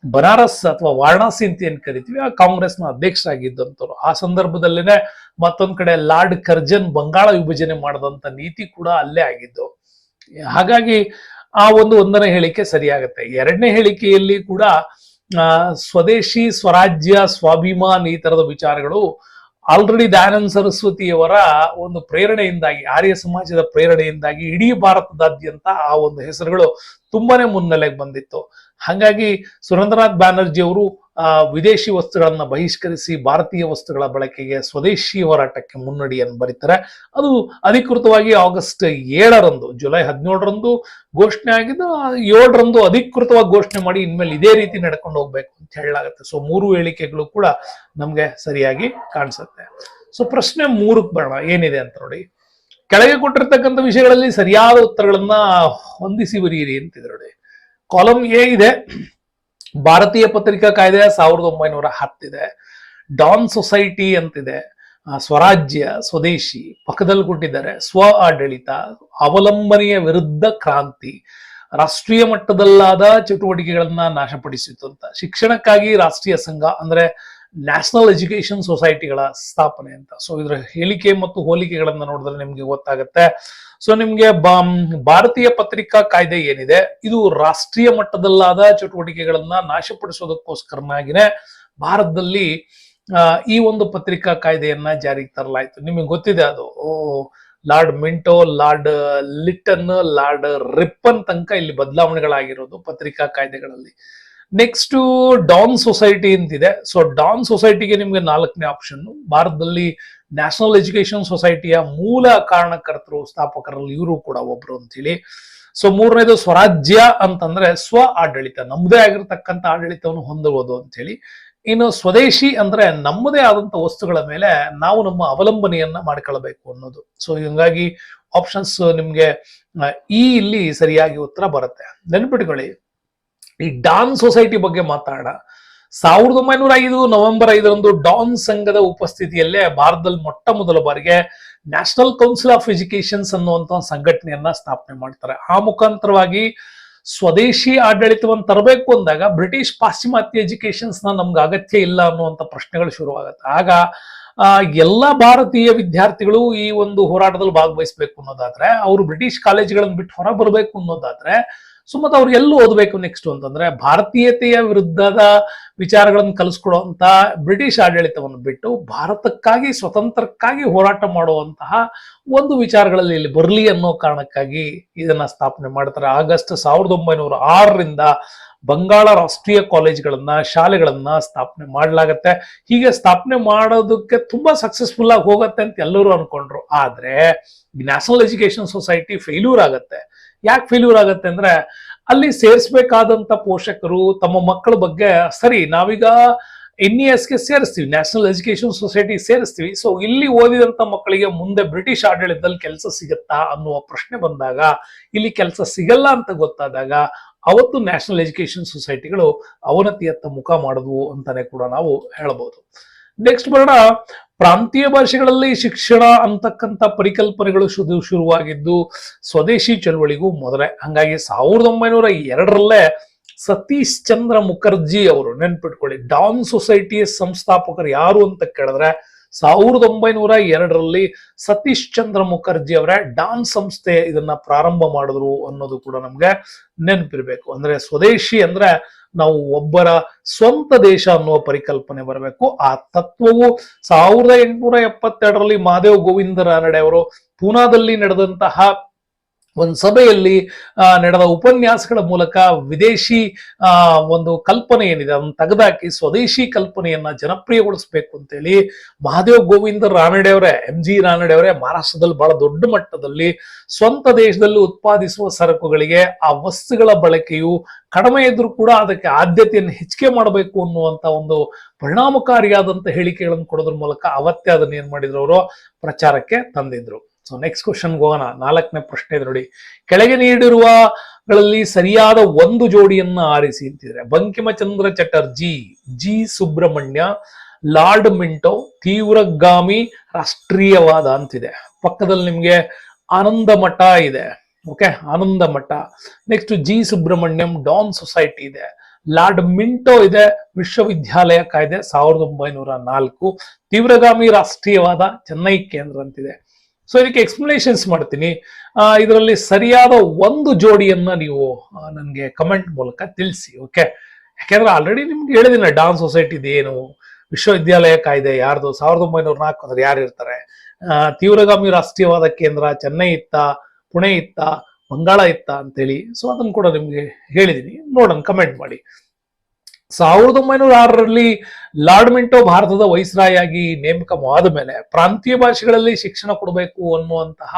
ಬನಾರಸ್ ಅಥವಾ ವಾರಣಾಸಿ ಅಂತ ಏನ್ ಕರಿತೀವಿ, ಆ ಕಾಂಗ್ರೆಸ್ನ ಅಧ್ಯಕ್ಷರಾಗಿದ್ದಂಥವ್ರು. ಆ ಸಂದರ್ಭದಲ್ಲೇನೆ ಮತ್ತೊಂದ್ ಕಡೆ ಲಾರ್ಡ್ ಕರ್ಜನ್ ಬಂಗಾಳ ವಿಭಜನೆ ಮಾಡದಂತ ನೀತಿ ಕೂಡ ಅಲ್ಲೇ ಆಗಿದ್ದು. ಹಾಗಾಗಿ ಆ ಒಂದು ಒಂದನೇ ಹೇಳಿಕೆ ಸರಿಯಾಗತ್ತೆ. ಎರಡನೇ ಹೇಳಿಕೆಯಲ್ಲಿ ಕೂಡ ಸ್ವದೇಶಿ ಸ್ವರಾಜ್ಯ ಸ್ವಾಭಿಮಾನ್ ಈ ತರದ ವಿಚಾರಗಳು ಆಲ್ರೆಡಿ ದಯಾನಂದ ಸರಸ್ವತಿಯವರ ಒಂದು ಪ್ರೇರಣೆಯಿಂದಾಗಿ, ಆರ್ಯ ಸಮಾಜದ ಪ್ರೇರಣೆಯಿಂದಾಗಿ ಇಡೀ ಭಾರತದಾದ್ಯಂತ ಆ ಒಂದು ಹೆಸರುಗಳು ತುಂಬಾನೇ ಮುನ್ನೆಲೆಗೆ ಬಂದಿತ್ತು. ಹಾಗಾಗಿ ಸುರೇಂದ್ರನಾಥ್ ಬ್ಯಾನರ್ಜಿ ಅವರು ವಿದೇಶಿ ವಸ್ತುಗಳನ್ನ ಬಹಿಷ್ಕರಿಸಿ ಭಾರತೀಯ ವಸ್ತುಗಳ ಬಳಕೆಗೆ ಸ್ವದೇಶಿ ಹೋರಾಟಕ್ಕೆ ಮುನ್ನಡಿಯನ್ನು ಬರೀತಾರೆ. ಅದು ಅಧಿಕೃತವಾಗಿ ಆಗಸ್ಟ್ ಏಳರಂದು, ಜುಲೈ ಹದಿನೇಳರಂದು ಘೋಷಣೆ ಆಗಿದ್ದು, ಆ, ಏಳರಂದು ಅಧಿಕೃತವಾಗಿ ಘೋಷಣೆ ಮಾಡಿ ಇನ್ಮೇಲೆ ಇದೇ ರೀತಿ ನಡ್ಕೊಂಡು ಹೋಗ್ಬೇಕು ಅಂತ ಹೇಳಲಾಗುತ್ತೆ. ಸೊ ಮೂರು ಹೇಳಿಕೆಗಳು ಕೂಡ ನಮ್ಗೆ ಸರಿಯಾಗಿ ಕಾಣಿಸುತ್ತೆ. ಸೊ ಪ್ರಶ್ನೆ ಮೂರಕ್ಕೆ ಬರೋಣ. ಏನಿದೆ ಅಂತ ನೋಡಿ. ಕೆಳಗೆ ಕೊಟ್ಟಿರ್ತಕ್ಕಂಥ ವಿಷಯಗಳಲ್ಲಿ ಸರಿಯಾದ ಉತ್ತರಗಳನ್ನ ಹೊಂದಿಸಿ ಬರೀರಿ ಅಂತಿದೆ ನೋಡಿ. ಕಾಲಮ್ ಎ ಇದೆ. ಭಾರತೀಯ ಪತ್ರಿಕಾ ಕಾಯ್ದೆ ಸಾವಿರದ ಒಂಬೈನೂರ ಹತ್ತಿದೆ. ಡಾನ್ ಸೊಸೈಟಿ ಅಂತಿದೆ. ಸ್ವರಾಜ್ಯ, ಸ್ವದೇಶಿ ಪಕ್ಕದಲ್ಲಿ ಕೊಟ್ಟಿದ್ದಾರೆ. ಸ್ವ ಆಡಳಿತ, ಅವಲಂಬನೆಯ ವಿರುದ್ಧ ಕ್ರಾಂತಿ, ರಾಷ್ಟ್ರೀಯ ಮಟ್ಟದಲ್ಲಾದ ಚಟುವಟಿಕೆಗಳನ್ನ ನಾಶಪಡಿಸಿತು ಅಂತ. ಶಿಕ್ಷಣಕ್ಕಾಗಿ ರಾಷ್ಟ್ರೀಯ ಸಂಘ ಅಂದ್ರೆ ನ್ಯಾಷನಲ್ ಎಜುಕೇಶನ್ ಸೊಸೈಟಿಗಳ ಸ್ಥಾಪನೆ ಅಂತ. ಸೊ ಇದರ ಹೇಳಿಕೆ ಮತ್ತು ಹೋಲಿಕೆಗಳನ್ನ ನೋಡಿದ್ರೆ ನಿಮ್ಗೆ ಗೊತ್ತಾಗುತ್ತೆ. ಸೊ ನಿಮ್ಗೆ ಭಾರತೀಯ ಪತ್ರಿಕಾ ಕಾಯ್ದೆ ಏನಿದೆ? ಇದು ರಾಷ್ಟ್ರೀಯ ಮಟ್ಟದಲ್ಲಾದ ಚಟುವಟಿಕೆಗಳನ್ನ ನಾಶಪಡಿಸೋದಕ್ಕೋಸ್ಕರನಾಗಿನೇ ಭಾರತದಲ್ಲಿ ಈ ಒಂದು ಪತ್ರಿಕಾ ಕಾಯ್ದೆಯನ್ನ ಜಾರಿಗೆ ತರಲಾಯಿತು. ನಿಮಗೆ ಗೊತ್ತಿದೆ ಅದು? Lord Minto, Lord Lytton Lord Ripon ತನಕ ಇಲ್ಲಿ ಬದಲಾವಣೆಗಳಾಗಿರೋದು ಪತ್ರಿಕಾ ಕಾಯ್ದೆಗಳಲ್ಲಿ. ನೆಕ್ಸ್ಟ್ ಡಾನ್ ಸೊಸೈಟಿ ಅಂತಿದೆ. ಸೊ ಡಾನ್ ಸೊಸೈಟಿಗೆ ನಿಮ್ಗೆ ನಾಲ್ಕನೇ ಆಪ್ಷನ್ ಭಾರತದಲ್ಲಿ ನ್ಯಾಷನಲ್ ಎಜುಕೇಶನ್ ಸೊಸೈಟಿಯ ಮೂಲ ಕಾರಣಕರ್ತರು, ಸ್ಥಾಪಕರಲ್ಲಿ ಇವರು ಕೂಡ ಒಬ್ರು ಅಂತೇಳಿ ಸೊ ಮೂರನೇದು ಸ್ವರಾಜ್ಯ ಅಂತಂದ್ರೆ ಸ್ವ ಆಡಳಿತ. ನಮ್ಮದೇ ಆಗಿರ್ತಕ್ಕಂಥ ಆಡಳಿತವನ್ನು ಹೊಂದಬಹುದು ಅಂತ ಹೇಳಿ ಇನ್ನು ಸ್ವದೇಶಿ ಅಂದ್ರೆ ನಮ್ಮದೇ ಆದಂತ ವಸ್ತುಗಳ ಮೇಲೆ ನಾವು ನಮ್ಮ ಅವಲಂಬನೆಯನ್ನ ಮಾಡ್ಕೊಳ್ಬೇಕು ಅನ್ನೋದು. ಸೊ ಹೀಗಾಗಿ ಆಪ್ಷನ್ಸ್ ನಿಮ್ಗೆ ಈ ಇಲ್ಲಿ ಸರಿಯಾಗಿ ಉತ್ತರ ಬರುತ್ತೆ. ನೆನ್ಪಿಟ್ಕೊಳ್ಳಿ. ಈ ಡಾನ್ ಸೊಸೈಟಿ ಬಗ್ಗೆ ಮಾತಾಡ. ಸಾವಿರದ ಒಂಬೈನೂರ ಐದು ನವೆಂಬರ್ ಐದರಂದು ಡಾನ್ ಸಂಘದ ಉಪಸ್ಥಿತಿಯಲ್ಲೇ ಭಾರತದಲ್ಲಿ ಮೊಟ್ಟ ಮೊದಲ ಬಾರಿಗೆ ನ್ಯಾಷನಲ್ ಕೌನ್ಸಿಲ್ ಆಫ್ ಎಜುಕೇಶನ್ಸ್ ಅನ್ನುವಂತಹ ಸಂಘಟನೆಯನ್ನ ಸ್ಥಾಪನೆ ಮಾಡ್ತಾರೆ. ಆ ಮುಖಾಂತರವಾಗಿ ಸ್ವದೇಶಿ ಆಡಳಿತವನ್ನು ತರಬೇಕು ಅಂದಾಗ ಬ್ರಿಟಿಷ್ ಪಾಶ್ಚಿಮಾತ್ಯ ಎಜುಕೇಶನ್ಸ್ ನಮ್ಗೆ ಅಗತ್ಯ ಇಲ್ಲ ಅನ್ನುವಂಥ ಪ್ರಶ್ನೆಗಳು ಶುರುವಾಗುತ್ತೆ. ಆಗ ಎಲ್ಲ ಭಾರತೀಯ ವಿದ್ಯಾರ್ಥಿಗಳು ಈ ಒಂದು ಹೋರಾಟದಲ್ಲಿ ಭಾಗವಹಿಸಬೇಕು ಅನ್ನೋದಾದ್ರೆ, ಅವರು ಬ್ರಿಟಿಷ್ ಕಾಲೇಜ್ಗಳನ್ನು ಬಿಟ್ಟು ಹೊರ ಬರಬೇಕು ಅನ್ನೋದಾದ್ರೆ ಸೊ ಮತ್ತೆ ಅವ್ರು ಎಲ್ಲಿ ಓದಬೇಕು ನೆಕ್ಸ್ಟ್ ಅಂತಂದ್ರೆ ಭಾರತೀಯತೆಯ ವಿರುದ್ಧದ ವಿಚಾರಗಳನ್ನು ಕಲಿಸ್ಕೊಡುವಂತ ಬ್ರಿಟಿಷ್ ಆಡಳಿತವನ್ನು ಬಿಟ್ಟು ಭಾರತಕ್ಕಾಗಿ, ಸ್ವತಂತ್ರಕ್ಕಾಗಿ ಹೋರಾಟ ಮಾಡುವಂತಹ ಒಂದು ವಿಚಾರಗಳಲ್ಲಿ ಇಲ್ಲಿ ಬರಲಿ ಅನ್ನೋ ಕಾರಣಕ್ಕಾಗಿ ಇದನ್ನ ಸ್ಥಾಪನೆ ಮಾಡ್ತಾರೆ. ಆಗಸ್ಟ್ ಸಾವಿರದ ಒಂಬೈನೂರ ಆರರಿಂದ ಬಂಗಾಳ ರಾಷ್ಟ್ರೀಯ ಕಾಲೇಜ್ಗಳನ್ನ, ಶಾಲೆಗಳನ್ನ ಸ್ಥಾಪನೆ ಮಾಡಲಾಗತ್ತೆ. ಹೀಗೆ ಸ್ಥಾಪನೆ ಮಾಡೋದಕ್ಕೆ ತುಂಬಾ ಸಕ್ಸಸ್ಫುಲ್ ಆಗಿ ಹೋಗತ್ತೆ ಅಂತ ಎಲ್ಲರೂ ಅನ್ಕೊಂಡ್ರು. ಆದ್ರೆ ನ್ಯಾಷನಲ್ ಎಜುಕೇಶನ್ ಸೊಸೈಟಿ ಫೇಲ್ಯೂರ್ ಆಗತ್ತೆ. ಯಾಕೆ ಫೇಲ್ಯೂರ್ ಆಗತ್ತೆ ಅಂದ್ರೆ ಅಲ್ಲಿ ಸೇರಿಸಬೇಕಾದಂತ ಪೋಷಕರು ತಮ್ಮ ಮಕ್ಕಳ ಬಗ್ಗೆ ಸರಿ, ನಾವೀಗ ಎನ್ಗೆ ಸೇರಿಸ್ತೀವಿ ನ್ಯಾಷನಲ್ ಎಜುಕೇಶನ್ ಸೊಸೈಟಿ ಸೇರಿಸ್ತೀವಿ. ಸೊ ಇಲ್ಲಿ ಓದಿದಂತ ಮಕ್ಕಳಿಗೆ ಮುಂದೆ ಬ್ರಿಟಿಷ್ ಆಡಳಿತದಲ್ಲಿ ಕೆಲಸ ಸಿಗತ್ತಾ ಅನ್ನುವ ಪ್ರಶ್ನೆ ಬಂದಾಗ, ಇಲ್ಲಿ ಕೆಲಸ ಸಿಗಲ್ಲ ಅಂತ ಗೊತ್ತಾದಾಗ ಅವತ್ತು ನ್ಯಾಷನಲ್ ಎಜುಕೇಶನ್ ಸೊಸೈಟಿಗಳು ಅವನತಿಯತ್ತ ಮುಖ ಮಾಡಿದ್ವು ಅಂತಾನೆ ಕೂಡ ನಾವು ಹೇಳಬಹುದು. ನೆಕ್ಸ್ಟ್ ಬರೋಣ ಪ್ರಾಂತೀಯ ಭಾಷೆಗಳಲ್ಲಿ ಶಿಕ್ಷಣ ಅಂತಕ್ಕಂಥ ಪರಿಕಲ್ಪನೆಗಳು ಶುರು ಶುರುವಾಗಿದ್ದು ಸ್ವದೇಶಿ ಚಳವಳಿಗೂ ಮೊದಲೇ. ಹಂಗಾಗಿ ಸಾವಿರದ ಒಂಬೈನೂರ ಎರಡರಲ್ಲೇ ಸತೀಶ್ ಚಂದ್ರ ಮುಖರ್ಜಿ ಅವರು ನೆನ್ಪಿಟ್ಕೊಳ್ಳಿ. ಡಾನ್ ಸೊಸೈಟಿಯ ಸಂಸ್ಥಾಪಕರು ಯಾರು ಅಂತ ಕೇಳಿದ್ರೆ ಸಾವಿರದ ಒಂಬೈನೂರ ಎರಡರಲ್ಲಿ ಸತೀಶ್ ಚಂದ್ರ ಮುಖರ್ಜಿ ಅವರ ಡಾನ್ ಸಂಸ್ಥೆ ಇದನ್ನ ಪ್ರಾರಂಭ ಮಾಡಿದ್ರು ಅನ್ನೋದು ಕೂಡ ನಮ್ಗೆ ನೆನಪಿರ್ಬೇಕು. ಅಂದ್ರೆ ಸ್ವದೇಶಿ ಅಂದ್ರೆ ನಾವು ಒಬ್ಬರ ಸ್ವಂತ ದೇಶ ಅನ್ನುವ ಪರಿಕಲ್ಪನೆ ಬರಬೇಕು. ಆ ತತ್ವವು ಸಾವಿರದ ಎಂಟುನೂರ ಎಪ್ಪತ್ತೆರಡರಲ್ಲಿ ಮಾದೇವ್ ಗೋವಿಂದ ರಾನಡೆ ಅವರು ಪೂನಾದಲ್ಲಿ ನಡೆದಂತಹ ಒಂದು ಸಭೆಯಲ್ಲಿ ನಡೆದ ಉಪನ್ಯಾಸಗಳ ಮೂಲಕ ವಿದೇಶಿ ಒಂದು ಕಲ್ಪನೆ ಏನಿದೆ, ಅದನ್ನು ತೆಗೆದಾಕಿ ಸ್ವದೇಶಿ ಕಲ್ಪನೆಯನ್ನ ಜನಪ್ರಿಯಗೊಳಿಸಬೇಕು ಅಂತೇಳಿ ಮಹಾದೇವ್ ಗೋವಿಂದ ರಾನಡೆ ಅವರೇ, ಎಂ ಜಿ ರಾನಡೆ ಅವರೇ ಮಹಾರಾಷ್ಟ್ರದಲ್ಲಿ ಬಹಳ ದೊಡ್ಡ ಮಟ್ಟದಲ್ಲಿ ಸ್ವಂತ ದೇಶದಲ್ಲಿ ಉತ್ಪಾದಿಸುವ ಸರಕುಗಳಿಗೆ ಆ ವಸ್ತುಗಳ ಬಳಕೆಯು ಕಡಿಮೆ ಇದ್ರೂ ಕೂಡ ಅದಕ್ಕೆ ಆದ್ಯತೆಯನ್ನು ಹೆಚ್ಚಿಗೆ ಮಾಡಬೇಕು ಅನ್ನುವಂತ ಒಂದು ಪರಿಣಾಮಕಾರಿಯಾದಂತ ಹೇಳಿಕೆಗಳನ್ನು ಕೊಡೋದ್ರ ಮೂಲಕ ಅವತ್ತೇ ಅದನ್ನ ಏನ್ ಮಾಡಿದ್ರು ಅವರು ಪ್ರಚಾರಕ್ಕೆ ತಂದಿದ್ರು. ಸೊ ನೆಕ್ಸ್ಟ್ ಕ್ವಶನ್ ಹೋಗೋಣ. ನಾಲ್ಕನೇ ಪ್ರಶ್ನೆ ಇದೆ ನೋಡಿ. ಕೆಳಗೆ ನೀಡಿರುವಗಳಲ್ಲಿ ಸರಿಯಾದ ಒಂದು ಜೋಡಿಯನ್ನ ಆರಿಸಿ ಅಂತಿದ್ರೆ. Bankimchandra Chatterjee, G Subrahmanya, Lord Minto, ತೀವ್ರಗಾಮಿ, ರಾಷ್ಟ್ರೀಯವಾದ ಅಂತಿದೆ. ಪಕ್ಕದಲ್ಲಿ ನಿಮ್ಗೆ ಆನಂದ ಮಠ ಇದೆ. Okay Ananda Math next G Subramaniam, Dawn Society ಇದೆ. ಲಾರ್ಡ್ ಮಿಂಟೋ ಇದೆ, ವಿಶ್ವವಿದ್ಯಾಲಯ ಕಾಯ್ದೆ, ಸಾವಿರದ ಒಂಬೈನೂರ ನಾಲ್ಕು. ತೀವ್ರಗಾಮಿ, ರಾಷ್ಟ್ರೀಯವಾದ, ಚೆನ್ನೈ ಕೇಂದ್ರ ಅಂತಿದೆ. ಸೊ ಇದಕ್ಕೆ ಎಕ್ಸ್ಪ್ಲನೇಷನ್ಸ್ ಮಾಡ್ತೀನಿ. ಇದರಲ್ಲಿ ಸರಿಯಾದ ಒಂದು ಜೋಡಿಯನ್ನ ನೀವು ನನಗೆ ಕಮೆಂಟ್ ಮೂಲಕ ತಿಳಿಸಿ ಓಕೆ ಯಾಕೆಂದ್ರೆ ಆಲ್ರೆಡಿ ನಿಮ್ಗೆ ಹೇಳಿದಿನ ಡಾನ್ಸ್ ಸೊಸೈಟಿ ಏನು, ವಿಶ್ವವಿದ್ಯಾಲಯ ಕಾಯ್ದೆ ಯಾರ್ದು? ಸಾವಿರದ ಒಂಬೈನೂರ ನಾಲ್ಕು ಅಂದ್ರೆ ಯಾರು ಇರ್ತಾರೆ? ತೀವ್ರಗಾಮಿ ರಾಷ್ಟ್ರೀಯವಾದ ಕೇಂದ್ರ, ಚೆನ್ನೈ ಇತ್ತ, ಪುಣೆ ಇತ್ತ, ಬಂಗಾಳ ಇತ್ತ ಅಂತೇಳಿ. ಸೊ ಅದನ್ನು ಕೂಡ ನಿಮಗೆ ಹೇಳಿದೀನಿ. ನೋಡೋಣ ಕಮೆಂಟ್ ಮಾಡಿ. ಸಾವಿರದ ಒಂಬೈನೂರ ಆರರಲ್ಲಿ ಲಾರ್ಡ್ ಮಿಂಟೋ ಭಾರತದ ವೈಸ್ರಾಯಾಗಿ ನೇಮಕವಾದ ಮೇಲೆ ಪ್ರಾಂತೀಯ ಭಾಷೆಗಳಲ್ಲಿ ಶಿಕ್ಷಣ ಕೊಡಬೇಕು ಅನ್ನುವಂತಹ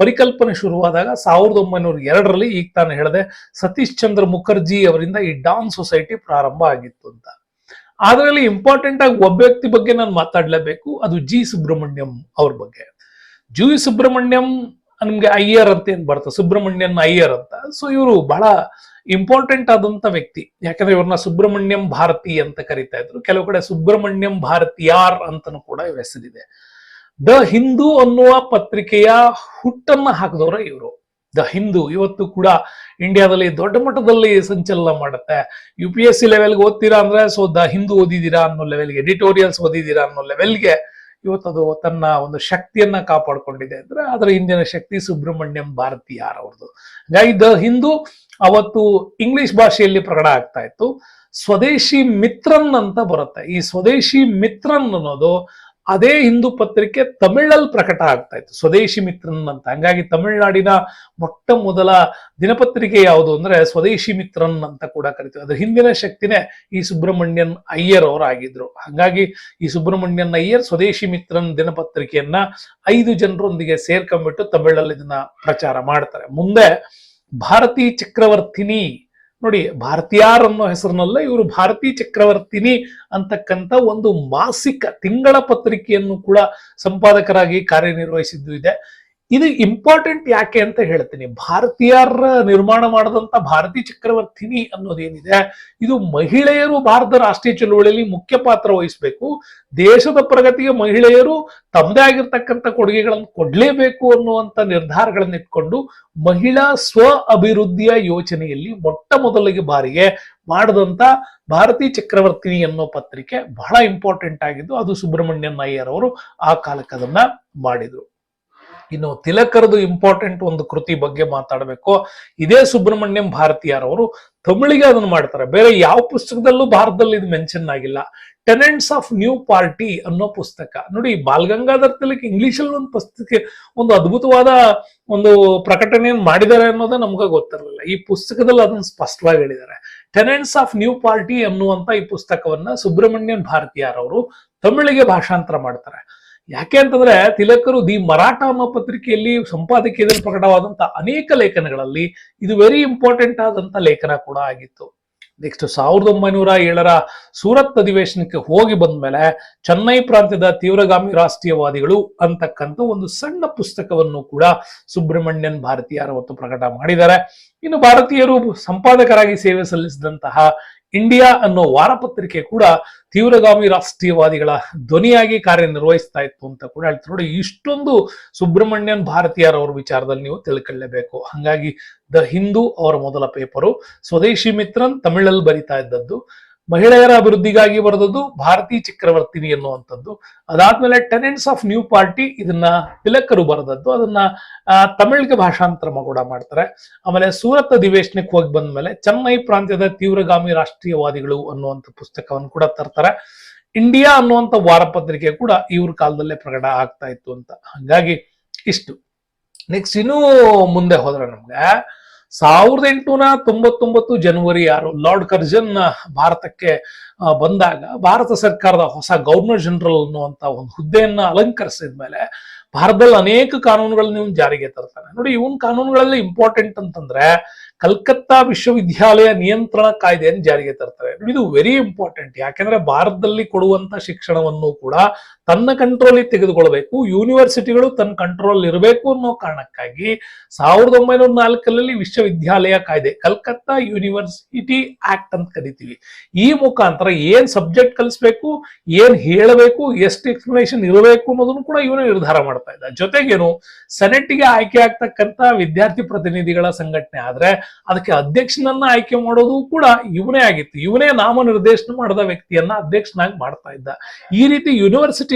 ಪರಿಕಲ್ಪನೆ ಶುರುವಾದಾಗ ಸಾವಿರದ ಒಂಬೈನೂರ ಎರಡರಲ್ಲಿ ಈಗ ತಾನು ಹೇಳಿದೆ, ಸತೀಶ್ ಚಂದ್ರ ಮುಖರ್ಜಿ ಅವರಿಂದ ಈ ಡಾನ್ ಸೊಸೈಟಿ ಪ್ರಾರಂಭ ಆಗಿತ್ತು ಅಂತ. ಅದರಲ್ಲಿ ಇಂಪಾರ್ಟೆಂಟ್ ಆಗಿ ಒಬ್ಬ ವ್ಯಕ್ತಿ ಬಗ್ಗೆ ನಾನು ಮಾತಾಡ್ಲೇಬೇಕು, ಅದು ಜಿ ಸುಬ್ರಹ್ಮಣ್ಯಂ ಅವ್ರ ಬಗ್ಗೆ. ಜಿ ಸುಬ್ರಹ್ಮಣ್ಯಂ ನಮ್ಗೆ ಅಯ್ಯರ್ ಅಂತ ಏನ್ ಬರ್ತದೆ ಸುಬ್ರಹ್ಮಣ್ಯನ್ ಅಯ್ಯರ್ ಅಂತ. ಸೊ ಇವರು ಬಹಳ ಇಂಪಾರ್ಟೆಂಟ್ ಆದಂತ ವ್ಯಕ್ತಿ. ಯಾಕಂದ್ರೆ ಇವ್ರನ್ನ ಸುಬ್ರಹ್ಮಣ್ಯಂ ಭಾರತಿ ಅಂತ ಕರಿತಾ ಇದ್ರು. ಕೆಲವು ಕಡೆ ಸುಬ್ರಹ್ಮಣ್ಯಂ ಭಾರತಿಯಾರ್ ಅಂತನೂ ಕೂಡ ಇವ್ರ ಹೆಸರಿದೆ. ದ ಹಿಂದೂ ಅನ್ನುವ ಪತ್ರಿಕೆಯ ಹುಟ್ಟನ್ನ ಹಾಕಿದವರ ಇವರು. ದ ಹಿಂದೂ ಇವತ್ತು ಕೂಡ ಇಂಡಿಯಾದಲ್ಲಿ ದೊಡ್ಡ ಮಟ್ಟದಲ್ಲಿ ಸಂಚಲನ ಮಾಡುತ್ತೆ. ಯು ಪಿ ಎಸ್ ಸಿ ಲೆವೆಲ್ಗೆ ಓದ್ತೀರಾ ಅಂದ್ರೆ ಸೊ ದ ಹಿಂದೂ ಓದಿದ್ದೀರಾ ಅನ್ನೋ ಲೆವೆಲ್ಗೆ ಎಡಿಟೋರಿಯಲ್ಸ್ ಓದಿದ್ದೀರಾ ಅನ್ನೋ ಲೆವೆಲ್ಗೆ ಇವತ್ತದು ತನ್ನ ಒಂದು ಶಕ್ತಿಯನ್ನ ಕಾಪಾಡ್ಕೊಂಡಿದೆ ಅಂದ್ರೆ ಅದರ ಹಿಂದಿನ ಶಕ್ತಿ ಸುಬ್ರಹ್ಮಣ್ಯಂ ಭಾರತೀಯಾರ್ ಅವ್ರದ್ದು. ಹಾಗಾಗಿ ದ ಹಿಂದೂ ಅವತ್ತು ಇಂಗ್ಲಿಷ್ ಭಾಷೆಯಲ್ಲಿ ಪ್ರಕಟ ಆಗ್ತಾ ಇತ್ತು. ಸ್ವದೇಶಿ ಮಿತ್ರನ್ ಅಂತ ಬರುತ್ತೆ. ಈ ಸ್ವದೇಶಿ ಮಿತ್ರನ್ ಅನ್ನೋದು ಅದೇ ಹಿಂದೂ ಪತ್ರಿಕೆ ತಮಿಳಲ್ಲಿ ಪ್ರಕಟ ಆಗ್ತಾ ಇತ್ತು. ಸ್ವದೇಶಿ ಮಿತ್ರನ್ ಅಂತ. ಹಂಗಾಗಿ ತಮಿಳುನಾಡಿನ ಮೊಟ್ಟ ಮೊದಲ ದಿನಪತ್ರಿಕೆ ಯಾವುದು ಅಂದ್ರೆ ಸ್ವದೇಶಿ ಮಿತ್ರನ್ ಅಂತ ಕೂಡ ಕರಿತೀವಿ. ಅದ್ರ ಹಿಂದಿನ ಶಕ್ತಿನೇ ಈ ಸುಬ್ರಹ್ಮಣ್ಯನ್ ಅಯ್ಯರ್ ಅವರು ಆಗಿದ್ರು. ಹಾಗಾಗಿ ಈ ಸುಬ್ರಹ್ಮಣ್ಯನ್ ಅಯ್ಯರ್ ಸ್ವದೇಶಿ ಮಿತ್ರನ್ ದಿನಪತ್ರಿಕೆಯನ್ನ ಐದು ಜನರೊಂದಿಗೆ ಸೇರ್ಕೊಂಡ್ಬಿಟ್ಟು ತಮಿಳಲ್ಲಿ ಇದನ್ನ ಪ್ರಚಾರ ಮಾಡ್ತಾರೆ. ಮುಂದೆ ಭಾರತೀ ಚಕ್ರವರ್ತಿನಿ ನೋಡಿ, ಭಾರತೀಯಾರ್ ಅನ್ನೋ ಹೆಸರಿನಲ್ಲೇ ಇವರು ಭಾರತೀ ಚಕ್ರವರ್ತಿನಿ ಅಂತಕ್ಕಂಥ ಒಂದು ಮಾಸಿಕ ತಿಂಗಳ ಪತ್ರಿಕೆಯನ್ನು ಕೂಡ ಸಂಪಾದಕರಾಗಿ ಕಾರ್ಯನಿರ್ವಹಿಸಿದ್ದು ಇದೆ. ಇದು ಇಂಪಾರ್ಟೆಂಟ್ ಯಾಕೆ ಅಂತ ಹೇಳ್ತೀನಿ. ಭಾರತೀಯರ ನಿರ್ಮಾಣ ಮಾಡದಂತ ಭಾರತೀಯ ಚಕ್ರವರ್ತಿನಿ ಅನ್ನೋದೇನಿದೆ, ಇದು ಮಹಿಳೆಯರು ಭಾರತ ರಾಷ್ಟ್ರೀಯ ಚಳುವಳಿಯಲ್ಲಿ ಮುಖ್ಯ ಪಾತ್ರ ವಹಿಸಬೇಕು. ದೇಶದ ಪ್ರಗತಿಗೆ ಮಹಿಳೆಯರು ತಮ್ಮದೇ ಆಗಿರ್ತಕ್ಕಂಥ ಕೊಡುಗೆಗಳನ್ನು ಕೊಡ್ಲೇಬೇಕು ಅನ್ನುವಂತ ನಿರ್ಧಾರಗಳನ್ನ ಇಟ್ಕೊಂಡು ಮಹಿಳಾ ಸ್ವ ಅಭಿವೃದ್ಧಿಯ ಯೋಜನೆಯಲ್ಲಿ ಮೊಟ್ಟ ಮೊದಲಿಗೆ ಬಾರಿಗೆ ಮಾಡಿದಂತ ಭಾರತೀಯ ಚಕ್ರವರ್ತಿನಿ ಅನ್ನೋ ಪತ್ರಿಕೆ ಬಹಳ ಇಂಪಾರ್ಟೆಂಟ್ ಆಗಿದ್ದು, ಅದು ಸುಬ್ರಹ್ಮಣ್ಯನ್ ಅಯ್ಯರ್ ಅವರು ಆ ಕಾಲಕ್ಕೆ ಅದನ್ನ ಮಾಡಿದ್ರು. ಇನ್ನು ತಿಲಕರದು ಇಂಪಾರ್ಟೆಂಟ್ ಒಂದು ಕೃತಿ ಬಗ್ಗೆ ಮಾತಾಡಬೇಕು. ಇದೇ ಸುಬ್ರಹ್ಮಣ್ಯಂ ಭಾರತೀಯರವರು ತಮಿಳಿಗೆ ಅದನ್ನು ಮಾಡ್ತಾರೆ. ಬೇರೆ ಯಾವ ಪುಸ್ತಕದಲ್ಲೂ ಭಾರತದಲ್ಲಿ ಇದು ಮೆನ್ಷನ್ ಆಗಿಲ್ಲ. ಟೆನೆಂಟ್ಸ್ ಆಫ್ ನ್ಯೂ ಪಾರ್ಟಿ ಅನ್ನೋ ಪುಸ್ತಕ. ನೋಡಿ, ಬಾಲ್ಗಂಗಾಧರ್ ತಿಲಕ್ ಇಂಗ್ಲಿಷ್ ಅಲ್ಲಿ ಒಂದು ಪುಸ್ತಕ ಒಂದು ಅದ್ಭುತವಾದ ಒಂದು ಪ್ರಕಟಣೆಯನ್ನು ಮಾಡಿದ್ದಾರೆ ಅನ್ನೋದೇ ನಮ್ಗೆ ಗೊತ್ತಿರಲಿಲ್ಲ. ಈ ಪುಸ್ತಕದಲ್ಲಿ ಅದನ್ನು ಸ್ಪಷ್ಟವಾಗಿ ಹೇಳಿದ್ದಾರೆ. ಟೆನೆಂಟ್ಸ್ ಆಫ್ ನ್ಯೂ ಪಾರ್ಟಿ ಅನ್ನುವಂತ ಈ ಪುಸ್ತಕವನ್ನ ಸುಬ್ರಹ್ಮಣ್ಯನ್ ಭಾರತೀಯರವರು ತಮಿಳಿಗೆ ಭಾಷಾಂತರ ಮಾಡ್ತಾರೆ. ಯಾಕೆ ಅಂತಂದ್ರೆ ತಿಲಕರು ದಿ ಮರಾಠ ಅನ್ನೋ ಪತ್ರಿಕೆಯಲ್ಲಿ ಸಂಪಾದಕೀಯದಲ್ಲಿ ಪ್ರಕಟವಾದಂತ ಅನೇಕ ಲೇಖನಗಳಲ್ಲಿ ಇದು ವೆರಿ ಇಂಪಾರ್ಟೆಂಟ್ ಆದಂತ ಲೇಖನ ಕೂಡ ಆಗಿತ್ತು. ನೆಕ್ಸ್ಟ್ ಸಾವಿರದ ಒಂಬೈನೂರ ಏಳರ ಸೂರತ್ ಅಧಿವೇಶನಕ್ಕೆ ಹೋಗಿ ಬಂದ ಮೇಲೆ ಚೆನ್ನೈ ಪ್ರಾಂತ್ಯದ ತೀವ್ರಗಾಮಿ ರಾಷ್ಟ್ರೀಯವಾದಿಗಳು ಅಂತಕ್ಕಂಥ ಒಂದು ಸಣ್ಣ ಪುಸ್ತಕವನ್ನು ಕೂಡ ಸುಬ್ರಹ್ಮಣ್ಯನ್ ಭಾರತೀಯರ ಹೊತ್ತು ಪ್ರಕಟ ಮಾಡಿದ್ದಾರೆ. ಇನ್ನು ಭಾರತೀಯರು ಸಂಪಾದಕರಾಗಿ ಸೇವೆ ಸಲ್ಲಿಸಿದಂತಹ ಇಂಡಿಯಾ ಅನ್ನೋ ವಾರಪತ್ರಿಕೆ ಕೂಡ ತೀವ್ರಗಾಮಿ ರಾಷ್ಟ್ರೀಯವಾದಿಗಳ ಧ್ವನಿಯಾಗಿ ಕಾರ್ಯನಿರ್ವಹಿಸ್ತಾ ಇತ್ತು ಅಂತ ಕೂಡ ಹೇಳ್ತಾರೆ. ನೋಡಿ, ಇಷ್ಟೊಂದು ಸುಬ್ರಹ್ಮಣ್ಯನ್ ಭಾರತೀಯರ್ ಅವ್ರ ವಿಚಾರದಲ್ಲಿ ನೀವು ತಿಳ್ಕೊಳ್ಳೇಬೇಕು. ಹಂಗಾಗಿ ದ ಹಿಂದೂ ಅವರ ಮೊದಲ ಪೇಪರು. ಸ್ವದೇಶಿ ಮಿತ್ರನ್ ತಮಿಳಲ್ಲಿ ಬರಿತಾ ಇದ್ದದ್ದು. ಮಹಿಳೆಯರ ಅಭಿವೃದ್ಧಿಗಾಗಿ ಬರೆದದ್ದು ಭಾರತಿ ಚಕ್ರವರ್ತಿನಿ ಎನ್ನುವಂಥದ್ದು. ಅದಾದ್ಮೇಲೆ ಟೆನೆಂಟ್ಸ್ ಆಫ್ ನ್ಯೂ ಪಾರ್ಟಿ ಇದನ್ನ ತಿಲಕರು ಬರೆದದ್ದು. ಅದನ್ನ ತಮಿಳಿಗೆ ಭಾಷಾಂತರ ಕೂಡ ಮಾಡ್ತಾರೆ. ಆಮೇಲೆ ಸೂರತ್ ಅಧಿವೇಶನಕ್ಕೆ ಹೋಗಿ ಬಂದ್ಮೇಲೆ ಚೆನ್ನೈ ಪ್ರಾಂತ್ಯದ ತೀವ್ರಗಾಮಿ ರಾಷ್ಟ್ರೀಯವಾದಿಗಳು ಅನ್ನುವಂಥ ಪುಸ್ತಕವನ್ನು ಕೂಡ ತರ್ತಾರೆ. ಇಂಡಿಯಾ ಅನ್ನುವಂಥ ವಾರಪತ್ರಿಕೆ ಕೂಡ ಇವ್ರ ಕಾಲದಲ್ಲೇ ಪ್ರಕಟ ಆಗ್ತಾ ಇತ್ತು ಅಂತ. ಹಂಗಾಗಿ ಇಷ್ಟು. ನೆಕ್ಸ್ಟ್ ಇನ್ನೂ ಮುಂದೆ ಹೋದ್ರೆ ನಮ್ಗೆ ಸಾವಿರದ ಎಂಟುನೂರ ತೊಂಬತ್ತೊಂಬತ್ತು ಜನವರಿ ಆರು ಲಾರ್ಡ್ ಕರ್ಜನ್ ಭಾರತಕ್ಕೆ ಬಂದಾಗ ಭಾರತ ಸರ್ಕಾರದ ಹೊಸ ಗವರ್ನರ್ ಜನರಲ್ ಅನ್ನುವಂತ ಒಂದು ಹುದ್ದೆಯನ್ನ ಅಲಂಕರಿಸಿದ ಮೇಲೆ ಭಾರತದಲ್ಲಿ ಅನೇಕ ಕಾನೂನುಗಳನ್ನ ಇವನು ಜಾರಿಗೆ ತರ್ತಾನೆ. ನೋಡಿ, ಇವನ್ ಕಾನೂನುಗಳಲ್ಲಿ ಇಂಪಾರ್ಟೆಂಟ್ ಅಂತಂದ್ರೆ ಕಲ್ಕತ್ತಾ ವಿಶ್ವವಿದ್ಯಾಲಯ ನಿಯಂತ್ರಣ ಕಾಯ್ದೆಯನ್ನು ಜಾರಿಗೆ ತರ್ತಾರೆ. ಇದು ವೆರಿ ಇಂಪಾರ್ಟೆಂಟ್ ಯಾಕೆಂದ್ರೆ ಭಾರತದಲ್ಲಿ ಕೊಡುವಂತ ಶಿಕ್ಷಣವನ್ನು ಕೂಡ ತನ್ನ ಕಂಟ್ರೋಲ್ ತೆಗೆದುಕೊಳ್ಬೇಕು ಯೂನಿವರ್ಸಿಟಿಗಳು ತನ್ನ ಕಂಟ್ರೋಲ್ ಇರಬೇಕು ಅನ್ನೋ ಕಾರಣಕ್ಕಾಗಿ ಸಾವಿರದ ಒಂಬೈನೂರ ನಾಲ್ಕರಲ್ಲಿ ವಿಶ್ವವಿದ್ಯಾಲಯ ಕಾಯ್ದೆ, ಕಲ್ಕತ್ತಾ ಯೂನಿವರ್ಸಿಟಿ ಆಕ್ಟ್ ಅಂತ ಕರಿತೀವಿ. ಈ ಮುಖಾಂತರ ಏನ್ ಸಬ್ಜೆಕ್ಟ್ ಕಲಿಸ್ಬೇಕು, ಏನ್ ಹೇಳಬೇಕು, ಎಷ್ಟು ಎಕ್ಸ್ಪ್ಲನೇಷನ್ ಇರಬೇಕು ಅನ್ನೋದನ್ನು ಕೂಡ ಇವನು ನಿರ್ಧಾರ ಮಾಡ್ತಾ ಇದ್ದ. ಜೊತೆಗೇನು ಸೆನೆಟ್ಗೆ ಆಯ್ಕೆ ಆಗ್ತಕ್ಕಂತ ವಿದ್ಯಾರ್ಥಿ ಪ್ರತಿನಿಧಿಗಳ ಸಂಘಟನೆ ಆದ್ರೆ ಅದಕ್ಕೆ ಅಧ್ಯಕ್ಷನನ್ನ ಆಯ್ಕೆ ಮಾಡೋದು ಕೂಡ ಇವನೇ ಆಗಿತ್ತು. ಇವನೇ ನಾಮನಿರ್ದೇಶನ ಮಾಡಿದ ವ್ಯಕ್ತಿಯನ್ನ ಅಧ್ಯಕ್ಷನಾಗಿ ಮಾಡ್ತಾ ಇದ್ದ. ಈ ರೀತಿ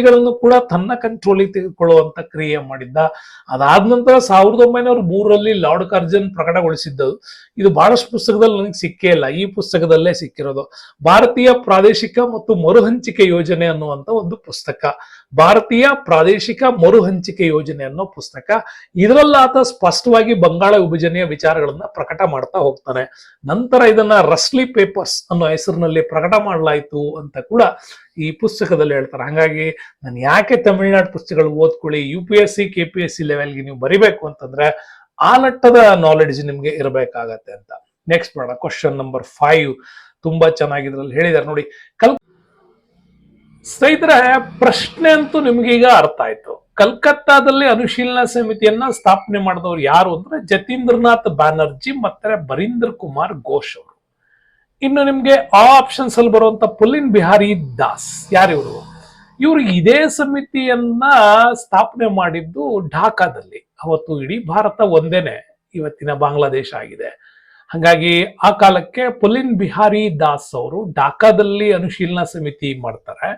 ಯೂನಿವರ್ಸಿಟಿಗಳನ್ನು ಕೂಡ ತನ್ನ ಕಂಟ್ರೋಲಿಗೆ ತೆಗೆದುಕೊಳ್ಳುವಂತ ಕ್ರಿಯೆ ಮಾಡಿದ್ದ. ಅದಾದ ನಂತರ ಸಾವಿರದ ಒಂಬೈನೂರ ಮೂರರಲ್ಲಿ ಲಾರ್ಡ್ ಕರ್ಜನ್ ಪ್ರಕಟಗೊಳಿಸಿದ್ದದು. ಇದು ಬಹಳಷ್ಟು ಪುಸ್ತಕದಲ್ಲಿ ನನಗೆ ಸಿಕ್ಕೇ ಇಲ್ಲ. ಈ ಪುಸ್ತಕದಲ್ಲೇ ಸಿಕ್ಕಿರೋದು. ಭಾರತೀಯ ಪ್ರಾದೇಶಿಕ ಮತ್ತು ಮರುಹಂಚಿಕೆ ಯೋಜನೆ ಅನ್ನುವಂತ ಒಂದು ಪುಸ್ತಕ. ಭಾರತೀಯ ಪ್ರಾದೇಶಿಕ ಮರುಹಂಚಿಕೆ ಯೋಜನೆ ಅನ್ನೋ ಪುಸ್ತಕ ಇದರಲ್ಲಾತ ಸ್ಪಷ್ಟವಾಗಿ ಬಂಗಾಳ ವಿಭಜನೆಯ ವಿಚಾರಗಳನ್ನ ಪ್ರಕಟ ಮಾಡ್ತಾ ಹೋಗ್ತಾನೆ. ನಂತರ ಇದನ್ನ ರಸ್ಲಿ ಪೇಪರ್ಸ್ ಅನ್ನೋ ಹೆಸರಿನಲ್ಲಿ ಪ್ರಕಟ ಮಾಡಲಾಯಿತು ಅಂತ ಕೂಡ ಈ ಪುಸ್ತಕದಲ್ಲಿ ಹೇಳ್ತಾರೆ. ಹಾಗಾಗಿ ನಾನು ಯಾಕೆ ತಮಿಳ್ನಾಡು ಪುಸ್ತಕಗಳು ಓದ್ಕೊಳ್ಳಿ U P S C K P S C ಲೆವೆಲ್ಗೆ ನೀವು ಬರಿಬೇಕು ಅಂತಂದ್ರೆ ಆ ಮಟ್ಟದ ನಾಲೆಡ್ಜ್ ನಿಮ್ಗೆ ಇರಬೇಕಾಗತ್ತೆ ಅಂತ. ನೆಕ್ಸ್ಟ್ ಮಾಡೋಣ ಕ್ವಶನ್ ನಂಬರ್ ಫೈವ್ ತುಂಬಾ ಚೆನ್ನಾಗಿದ್ರಲ್ಲಿ ಹೇಳಿದ್ದಾರೆ. ನೋಡಿ ಕಲ್ ಸ್ನೇಹಿತರೆ, ಪ್ರಶ್ನೆ ಅಂತೂ ನಿಮ್ಗೀಗ ಅರ್ಥ ಆಯ್ತು. ಕಲ್ಕತ್ತಾದಲ್ಲಿ ಅನುಶೀಲನಾ ಸಮಿತಿಯನ್ನ ಸ್ಥಾಪನೆ ಮಾಡಿದವರು ಯಾರು ಅಂದ್ರೆ ಜತೀಂದ್ರನಾಥ್ ಬ್ಯಾನರ್ಜಿ ಮತ್ತೆ ಬರೀಂದ್ರ ಕುಮಾರ್ ಘೋಷ್ ಅವರು. ಇನ್ನು ನಿಮ್ಗೆ ಆ ಆಪ್ಷನ್ಸ್ ಅಲ್ಲಿ ಬರುವಂತ ಪುಲಿನ್ ಬಿಹಾರಿ ದಾಸ್, ಯಾರಿವರು? ಇವರು ಇದೇ ಸಮಿತಿಯನ್ನ ಸ್ಥಾಪನೆ ಮಾಡಿದ್ದು ಢಾಕಾದಲ್ಲಿ. ಅವತ್ತು ಇಡೀ ಭಾರತ ಒಂದೇನೆ ಇವತ್ತಿನ ಬಾಂಗ್ಲಾದೇಶ ಆಗಿದೆ. ಹಾಗಾಗಿ ಆ ಕಾಲಕ್ಕೆ ಪುಲಿನ್ ಬಿಹಾರಿ ದಾಸ್ ಅವರು ಢಾಕಾದಲ್ಲಿ ಅನುಶೀಲನಾ ಸಮಿತಿ ಮಾಡ್ತಾರೆ.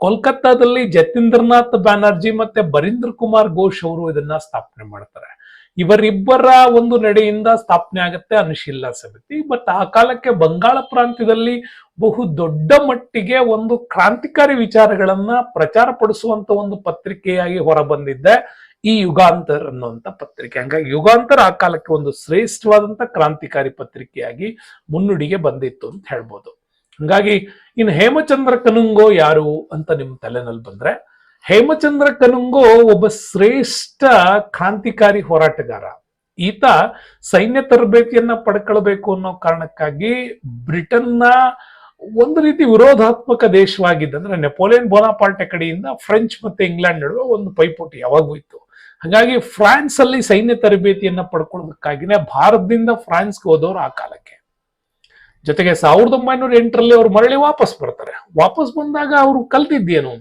ಕೋಲ್ಕತ್ತಾದಲ್ಲಿ ಜತೀಂದ್ರನಾಥ್ ಬ್ಯಾನರ್ಜಿ ಮತ್ತೆ ಬರೀಂದ್ರ ಕುಮಾರ್ ಘೋಷ್ ಅವರು ಇದನ್ನ ಸ್ಥಾಪನೆ ಮಾಡ್ತಾರೆ. ಇವರಿಬ್ಬರ ಒಂದು ನಡೆಯಿಂದ ಸ್ಥಾಪನೆ ಆಗುತ್ತೆ ಅನುಶೀಲನಾ ಸಮಿತಿ. ಬಟ್ ಆ ಕಾಲಕ್ಕೆ ಬಂಗಾಳ ಪ್ರಾಂತ್ಯದಲ್ಲಿ ಬಹು ದೊಡ್ಡ ಮಟ್ಟಿಗೆ ಒಂದು ಕ್ರಾಂತಿಕಾರಿ ವಿಚಾರಗಳನ್ನ ಪ್ರಚಾರ ಪಡಿಸುವಂತ ಒಂದು ಪತ್ರಿಕೆಯಾಗಿ ಹೊರಬಂದಿದ್ದೆ. ಈ ಯುಗಾಂತರ್ ಅನ್ನುವಂಥ ಪತ್ರಿಕೆ. ಹಂಗಾಗಿ ಯುಗಾಂತರ ಆ ಕಾಲಕ್ಕೆ ಒಂದು ಶ್ರೇಷ್ಠವಾದಂತ ಕ್ರಾಂತಿಕಾರಿ ಪತ್ರಿಕೆಯಾಗಿ ಮುನ್ನುಡಿಗೆ ಬಂದಿತ್ತು ಅಂತ ಹೇಳ್ಬೋದು. ಹಂಗಾಗಿ ಇನ್ನು ಹೇಮಚಂದ್ರ ಕನುಂಗೋ ಯಾರು ಅಂತ ನಿಮ್ಮ ತಲೆನಲ್ಲಿ ಬಂದ್ರೆ, ಹೇಮಚಂದ್ರ ಕನುಂಗೋ ಒಬ್ಬ ಶ್ರೇಷ್ಠ ಕ್ರಾಂತಿಕಾರಿ ಹೋರಾಟಗಾರ. ಈತ ಸೈನ್ಯ ತರಬೇತಿಯನ್ನ ಪಡ್ಕೊಳ್ಬೇಕು ಅನ್ನೋ ಕಾರಣಕ್ಕಾಗಿ ಬ್ರಿಟನ್ನ ಒಂದು ರೀತಿ ವಿರೋಧಾತ್ಮಕ ದೇಶವಾಗಿದ್ದಂದ್ರೆ, ನೆಪೋಲಿಯನ್ ಬೋನಾಪಾರ್ಟೆ ಕಡೆಯಿಂದ ಫ್ರೆಂಚ್ ಮತ್ತೆ ಇಂಗ್ಲೆಂಡ್ ನಡುವೆ ಒಂದು ಪೈಪೋಟಿ ಯಾವಾಗೂ ಇತ್ತು. ಹಾಗಾಗಿ ಫ್ರಾನ್ಸ್ ಅಲ್ಲಿ ಸೈನ್ಯ ತರಬೇತಿಯನ್ನ ಪಡ್ಕೊಳ್ಳೋದಕ್ಕಾಗಿನೇ ಭಾರತದಿಂದ ಫ್ರಾನ್ಸ್ಗೆ ಹೋದವರು ಆ ಕಾಲಕ್ಕೆ. ಜೊತೆಗೆ ಸಾವಿರದ ಒಂಬೈನೂರ ಎಂಟರಲ್ಲಿ ಅವರು ಮರಳಿ ವಾಪಸ್ ಬರ್ತಾರೆ. ವಾಪಸ್ ಬಂದಾಗ ಅವರು ಕಲ್ತಿದ್ದೇನು?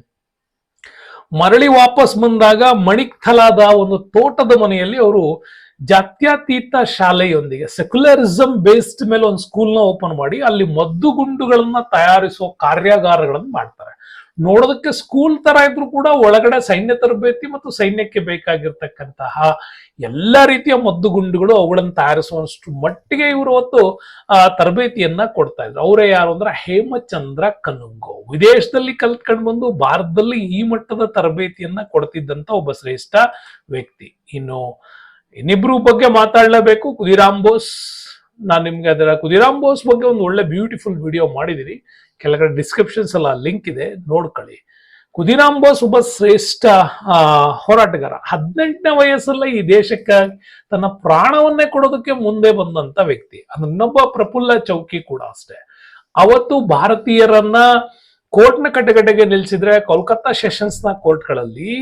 ಮರಳಿ ವಾಪಸ್ ಬಂದಾಗ ಮಣಿಕ್ಥಲಾದ ಒಂದು ತೋಟದ ಮನೆಯಲ್ಲಿ ಅವರು ಜಾತ್ಯತೀತ ಶಾಲೆಯೊಂದಿಗೆ ಸೆಕ್ಯುಲರಿಸಂ ಬೇಸ್ಡ್ ಮೇಲೆ ಒಂದು ಸ್ಕೂಲ್ನ ಓಪನ್ ಮಾಡಿ, ಅಲ್ಲಿ ಮದ್ದುಗುಂಡುಗಳನ್ನ ತಯಾರಿಸುವ ಕಾರ್ಯಾಗಾರಗಳನ್ನು ಮಾಡ್ತಾರೆ. ನೋಡೋದಕ್ಕೆ ಸ್ಕೂಲ್ ತರ ಇದ್ರು ಕೂಡ ಒಳಗಡೆ ಸೈನ್ಯ ತರಬೇತಿ ಮತ್ತು ಸೈನ್ಯಕ್ಕೆ ಬೇಕಾಗಿರ್ತಕ್ಕಂತಹ ಎಲ್ಲ ರೀತಿಯ ಮದ್ದುಗುಂಡುಗಳು ಅವುಗಳನ್ನು ತಯಾರಿಸುವಷ್ಟು ಮಟ್ಟಿಗೆ ಇವರು ಹೊತ್ತು ಆ, ತರಬೇತಿಯನ್ನ ಕೊಡ್ತಾ ಇದ್ರು. ಅವರೇ ಯಾರು ಅಂದ್ರೆ ಹೇಮಚಂದ್ರ ಕನುಂಗೋ. ವಿದೇಶದಲ್ಲಿ ಕಲ್ತ್ಕೊಂಡು ಬಂದು ಭಾರತದಲ್ಲಿ ಈ ಮಟ್ಟದ ತರಬೇತಿಯನ್ನ ಕೊಡ್ತಿದ್ದಂತ ಒಬ್ಬ ಶ್ರೇಷ್ಠ ವ್ಯಕ್ತಿ. ಇನ್ನು ಇನ್ನಿಬ್ರು ಬಗ್ಗೆ ಮಾತಾಡಲೇಬೇಕು. ಕುದಿರಾಮ್ ಬೋಸ್. ನಾನು ನಿಮ್ಗೆ ಅದರ ಕುದಿರಾಮ್ ಬೋಸ್ ಬಗ್ಗೆ ಒಂದು ಒಳ್ಳೆ ಬ್ಯೂಟಿಫುಲ್ ವಿಡಿಯೋ ಮಾಡಿದಿರಿ ಕೆಳಗಡೆ ಡಿಸ್ಕ್ರಿಪ್ಷನ್ಸ್ ಎಲ್ಲ ಲಿಂಕ್ ಇದೆ, ನೋಡ್ಕೊಳ್ಳಿ. ಕುದಿರಾಮ್ ಬೋಸ್ ಒಬ್ಬ ಶ್ರೇಷ್ಠ ಹೋರಾಟಗಾರ. ಹದಿನೆಂಟನೇ ವಯಸ್ಸಲ್ಲೇ ಈ ದೇಶಕ್ಕೆ ತನ್ನ ಪ್ರಾಣವನ್ನೇ ಕೊಡೋದಕ್ಕೆ ಮುಂದೆ ಬಂದಂತ ವ್ಯಕ್ತಿ. ಅದು ಇನ್ನೊಬ್ಬ ಪ್ರಫುಲ್ಲ ಚೌಕಿ ಕೂಡ ಅಷ್ಟೇ. ಅವತ್ತು ಭಾರತೀಯರನ್ನ ಕೋರ್ಟ್ನ ಕಟಕಟೆಗೆ ನಿಲ್ಸಿದ್ರೆ, ಕೋಲ್ಕತ್ತಾ ಸೆಷನ್ಸ್ನ ಕೋರ್ಟ್ಗಳಲ್ಲಿ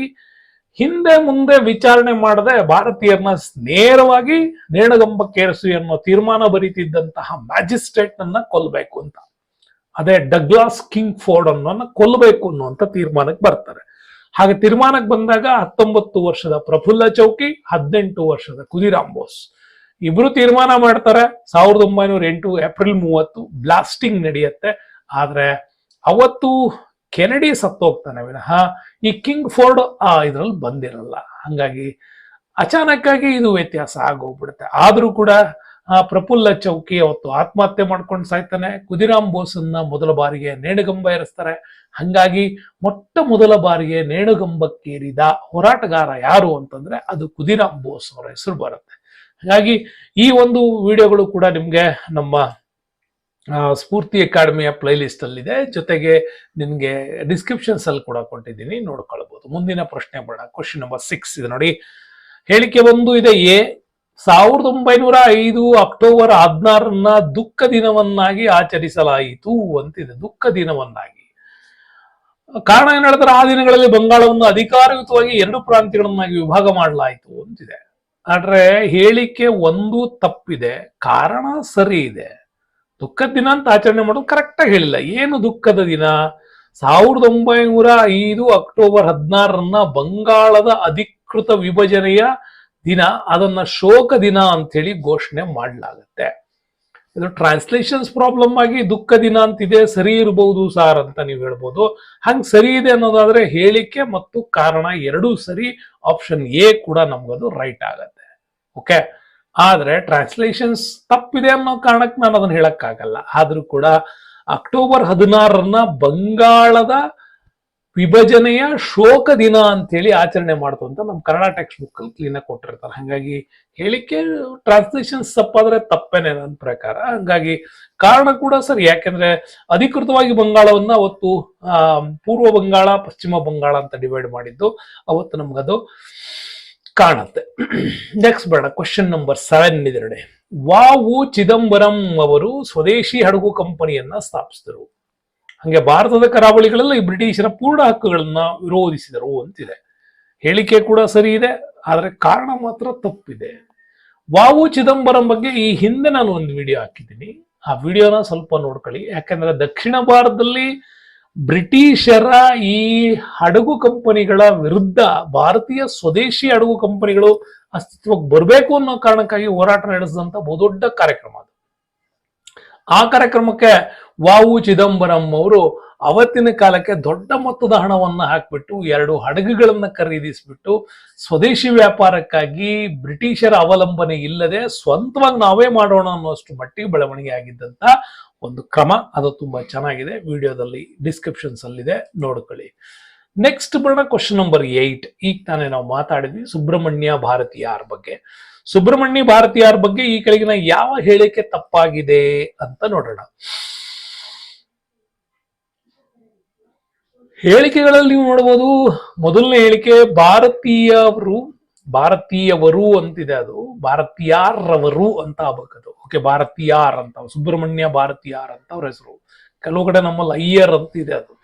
ಹಿಂದೆ ಮುಂದೆ ವಿಚಾರಣೆ ಮಾಡದೆ ಭಾರತೀಯರನ್ನ ನೇರವಾಗಿ ನೇಣಗಂಬಕ್ಕೇರಿಸಿ ಅನ್ನೋ ತೀರ್ಮಾನ ಬರೀತಿದ್ದಂತಹ ಮ್ಯಾಜಿಸ್ಟ್ರೇಟ್ ನನ್ನ ಕೊಲ್ಲಬೇಕು ಅಂತ. ಅದೇ ಡಗ್ಲಾಸ್ ಕಿಂಗ್ ಫೋರ್ಡ್ ಅನ್ನೋನ್ನ ಕೊಲ್ಲಬೇಕು ಅನ್ನುವಂತ ತೀರ್ಮಾನಕ್ಕೆ ಬರ್ತಾರೆ. ಹಾಗೆ ತೀರ್ಮಾನಕ್ಕೆ ಬಂದಾಗ ಹತ್ತೊಂಬತ್ತು ವರ್ಷದ ಪ್ರಫುಲ್ಲ ಚೌಕಿ, ಹದಿನೆಂಟು ವರ್ಷದ ಕುದಿರಾಮ್ ಬೋಸ್. ಇಬ್ರು ತೀರ್ಮಾನ ಮಾಡ್ತಾರೆ. ಸಾವಿರದ ಒಂಬೈನೂರ ಎಂಟು ಏಪ್ರಿಲ್ ಮೂವತ್ತು ಬ್ಲಾಸ್ಟಿಂಗ್ ನಡೆಯುತ್ತೆ. ಆದ್ರೆ ಅವತ್ತು ಕೆನಡಿ ಸತ್ತೋಗ್ತಾನೆ ವಿನಃ ಈ ಕಿಂಗ್ ಫೋರ್ಡ್, ಆ, ಇದ್ರಲ್ಲಿ ಬಂದಿರಲ್ಲ. ಹಂಗಾಗಿ ಅಚಾನಕ್ಕಾಗಿ ಇದು ವ್ಯತ್ಯಾಸ ಆಗೋಗ್ಬಿಡುತ್ತೆ. ಆದರೂ ಕೂಡ ಪ್ರಫುಲ್ಲ ಚೌಕಿ ಅವತ್ತು ಆತ್ಮಹತ್ಯೆ ಮಾಡ್ಕೊಂಡು ಸಾಯ್ತಾನೆ. ಕುದಿರಾಮ್ ಬೋಸನ್ನ ಮೊದಲ ಬಾರಿಗೆ ನೇಣುಗಂಬ ಏರಿಸ್ತಾರೆ. ಹಂಗಾಗಿ ಮೊಟ್ಟ ಮೊದಲ ಬಾರಿಗೆ ನೇಣುಗಂಬಕ್ಕೇರಿದ ಹೋರಾಟಗಾರ ಯಾರು ಅಂತಂದ್ರೆ ಅದು ಕುದಿರಾಮ್ ಬೋಸ್ ಅವರ ಹೆಸರು ಬರುತ್ತೆ. ಹಾಗಾಗಿ ಈ ಒಂದು ವಿಡಿಯೋಗಳು ಕೂಡ ನಿಮ್ಗೆ ನಮ್ಮ ಸ್ಫೂರ್ತಿ ಅಕಾಡೆಮಿಯ ಪ್ಲೇಲಿಸ್ಟ್ ಅಲ್ಲಿದೆ ಜೊತೆಗೆ ನಿಮಗೆ ಡಿಸ್ಕ್ರಿಪ್ಷನ್ಸ್ ಅಲ್ಲಿ ಕೂಡ ಕೊಟ್ಟಿದ್ದೀನಿ. ನೋಡ್ಕೊಳ್ಬಹುದು ಮುಂದಿನ ಪ್ರಶ್ನೆ ಬರೋಣ. ಕ್ವಶನ್ ನಂಬರ್ ಸಿಕ್ಸ್ ಇದೆ ನೋಡಿ. ಹೇಳಿಕೆ ಒಂದು ಇದೆ. ಎ, ಸಾವಿರದ ಒಂಬೈನೂರ ಐದು ಅಕ್ಟೋಬರ್ ಹದಿನಾರನ್ನ ದುಃಖ ದಿನವನ್ನಾಗಿ ಆಚರಿಸಲಾಯಿತು ಅಂತಿದೆ. ದುಃಖ ದಿನವನ್ನಾಗಿ. ಕಾರಣ ಏನ್ ಹೇಳಿದ್ರೆ ಆ ದಿನಗಳಲ್ಲಿ ಬಂಗಾಳವನ್ನು ಅಧಿಕಾರಯುತವಾಗಿ ಎರಡು ಪ್ರಾಂತ್ಯಗಳನ್ನಾಗಿ ವಿಭಾಗ ಮಾಡಲಾಯಿತು ಅಂತಿದೆ. ಆದ್ರೆ ಹೇಳಿಕೆ ಒಂದು ತಪ್ಪಿದೆ. ಕಾರಣ ಸರಿ ಇದೆ. ದುಃಖದ ದಿನ ಅಂತ ಆಚರಣೆ ಮಾಡೋದು ಕರೆಕ್ಟಾಗಿ ಹೇಳಿಲ್ಲ. ಏನು ದುಃಖದ ದಿನ? ಸಾವಿರದ ಒಂಬೈನೂರ ಐದು ಅಕ್ಟೋಬರ್ ಹದಿನಾರನ್ನ ಬಂಗಾಳದ ಅಧಿಕೃತ ವಿಭಜನೆಯ ದಿನ. ಅದನ್ನ ಶೋಕ ದಿನ ಅಂತೇಳಿ ಘೋಷಣೆ ಮಾಡಲಾಗತ್ತೆ. ಇದು ಟ್ರಾನ್ಸ್ಲೇಷನ್ಸ್ ಪ್ರಾಬ್ಲಮ್ ಆಗಿ ದುಃಖ ದಿನ ಅಂತಿದೆ, ಸರಿ ಇರಬಹುದು ಸಾರ್ ಅಂತ ನೀವು ಹೇಳ್ಬೋದು. ಹಂಗ್ ಸರಿ ಇದೆ ಅನ್ನೋದಾದ್ರೆ ಹೇಳಿಕೆ ಮತ್ತು ಕಾರಣ ಎರಡೂ ಸರಿ. ಆಪ್ಷನ್ ಎ ಕೂಡ ನಮ್ಗದು ರೈಟ್ ಆಗತ್ತೆ. ಓಕೆ ಆದ್ರೆ ಟ್ರಾನ್ಸ್ಲೇಷನ್ಸ್ ತಪ್ಪಿದೆ ಅನ್ನೋ ಕಾರಣಕ್ಕೆ ನಾನು ಅದನ್ನ ಹೇಳಕ್ಕಾಗಲ್ಲ. ಆದ್ರೂ ಕೂಡ ಅಕ್ಟೋಬರ್ ಹದಿನಾರನ್ನ ಬಂಗಾಳದ ವಿಭಜನೆಯ ಶೋಕ ದಿನ ಅಂತೇಳಿ ಆಚರಣೆ ಮಾಡ್ತು ಅಂತ ನಮ್ಮ ಕನ್ನಡ ಟೆಕ್ಸ್ಟ್ ಬುಕ್ ಅಲ್ಲಿ ಕ್ಲೀನ್ ಕೊಟ್ಟಿರ್ತಾರೆ. ಹಾಗಾಗಿ ಹೇಳಿಕೆ ಟ್ರಾನ್ಸ್ಲೇಷನ್ಸ್ ತಪ್ಪಾದ್ರೆ ತಪ್ಪೇನೆ ನನ್ನ ಪ್ರಕಾರ. ಹಂಗಾಗಿ ಕಾರಣ ಕೂಡ ಸರಿ, ಯಾಕೆಂದ್ರೆ ಅಧಿಕೃತವಾಗಿ ಬಂಗಾಳವನ್ನ ಅವತ್ತು ಪೂರ್ವ ಬಂಗಾಳ, ಪಶ್ಚಿಮ ಬಂಗಾಳ ಅಂತ ಡಿವೈಡ್ ಮಾಡಿದ್ದು. ಅವತ್ತು ನಮ್ಗದು ಕಾಣುತ್ತೆ. ನೆಕ್ಸ್ಟ್ ಬೇಡ ಕ್ವಶನ್ ನಂಬರ್ ಸೆವೆನ್ ಇದೆ ನೋಡಿ ವಾವು ಚಿದಂಬರಂ ಅವರು ಸ್ವದೇಶಿ ಹಡಗು ಕಂಪನಿಯನ್ನ ಸ್ಥಾಪಿಸಿದರು. ಹಂಗೆ ಭಾರತದ ಕರಾವಳಿಗಳಲ್ಲಿ ಬ್ರಿಟಿಷರ ಪೂರ್ಣ ಹಕ್ಕುಗಳನ್ನ ವಿರೋಧಿಸಿದರು ಅಂತಿದೆ. ಹೇಳಿಕೆ ಕೂಡ ಸರಿ ಇದೆ, ಆದರೆ ಕಾರಣ ಮಾತ್ರ ತಪ್ಪಿದೆ. ವಾವು ಚಿದಂಬರಂ ಬಗ್ಗೆ ಈ ಹಿಂದೆ ನಾನು ಒಂದು ವಿಡಿಯೋ ಹಾಕಿದ್ದೀನಿ. ಆ ವಿಡಿಯೋನ ಸ್ವಲ್ಪ ನೋಡ್ಕೊಳ್ಳಿ. ಯಾಕಂದ್ರೆ ದಕ್ಷಿಣ ಭಾರತದಲ್ಲಿ ಬ್ರಿಟಿಷರ ಈ ಹಡಗು ಕಂಪನಿಗಳ ವಿರುದ್ಧ ಭಾರತೀಯ ಸ್ವದೇಶಿ ಹಡಗು ಕಂಪನಿಗಳು ಅಸ್ತಿತ್ವಕ್ಕೆ ಬರಬೇಕು ಅನ್ನೋ ಕಾರಣಕ್ಕಾಗಿ ಹೋರಾಟ ನಡೆಸಿದಂತ ಬಹುದೊಡ್ಡ ಕಾರ್ಯಕ್ರಮ ಅದು. ಆ ಕಾರ್ಯಕ್ರಮಕ್ಕೆ ವಾವು ಚಿದಂಬರಂ ಅವರು ಅವತ್ತಿನ ಕಾಲಕ್ಕೆ ದೊಡ್ಡ ಮೊತ್ತದ ಹಣವನ್ನು ಹಾಕ್ಬಿಟ್ಟು ಎರಡು ಹಡಗುಗಳನ್ನ ಖರೀದಿಸಿಬಿಟ್ಟು ಸ್ವದೇಶಿ ವ್ಯಾಪಾರಕ್ಕಾಗಿ ಬ್ರಿಟಿಷರ ಅವಲಂಬನೆ ಇಲ್ಲದೆ ಸ್ವಂತವಾಗಿ ನಾವೇ ಮಾಡೋಣ ಅನ್ನೋಷ್ಟು ಮಟ್ಟಿಗೆ ಬೆಳವಣಿಗೆ ಆಗಿದ್ದಂತ ಒಂದು ಕ್ರಮ, ಅದು ತುಂಬಾ ಚೆನ್ನಾಗಿದೆ. ವಿಡಿಯೋದಲ್ಲಿ ಡಿಸ್ಕ್ರಿಪ್ಷನ್ಸ್ ಅಲ್ಲಿದೆ. ನೋಡ್ಕೊಳ್ಳಿ. ನೆಕ್ಸ್ಟ್ ಬರೋಣ ಕ್ವಶನ್ ನಂಬರ್ ಏಟ್ ಈಗ ತಾನೇ ನಾವು ಮಾತಾಡಿದ್ವಿ ಸುಬ್ರಹ್ಮಣ್ಯ ಭಾರತೀಯಾರ್ ಬಗ್ಗೆ. ಸುಬ್ರಹ್ಮಣ್ಯ ಭಾರತೀಯಾರ್ ಬಗ್ಗೆ ಈ ಕೆಳಗಿನ ಯಾವ ಹೇಳಿಕೆ ತಪ್ಪಾಗಿದೆ ಅಂತ ನೋಡೋಣ. ಹೇಳಿಕೆಗಳಲ್ಲಿ ನೀವು ನೋಡಬಹುದು ಮೊದಲನೇ ಹೇಳಿಕೆ ಭಾರತೀಯರು ಭಾರತೀಯವರು ಅಂತಿದೆ ಅದು ಭಾರತೀಯಾರವರು ಅಂತ ಆಗ್ಬೇಕದು. ಓಕೆ ಭಾರತೀಯಾರ್ ಅಂತ, ಸುಬ್ರಹ್ಮಣ್ಯ ಭಾರತೀಯಾರ್ ಅಂತ ಅವ್ರ ಹೆಸರು. ಕೆಲವು ಕಡೆ ನಮ್ಮಲ್ಲಿ ಅಯ್ಯರ್ ಅಂತ ಇದೆ ಅದು.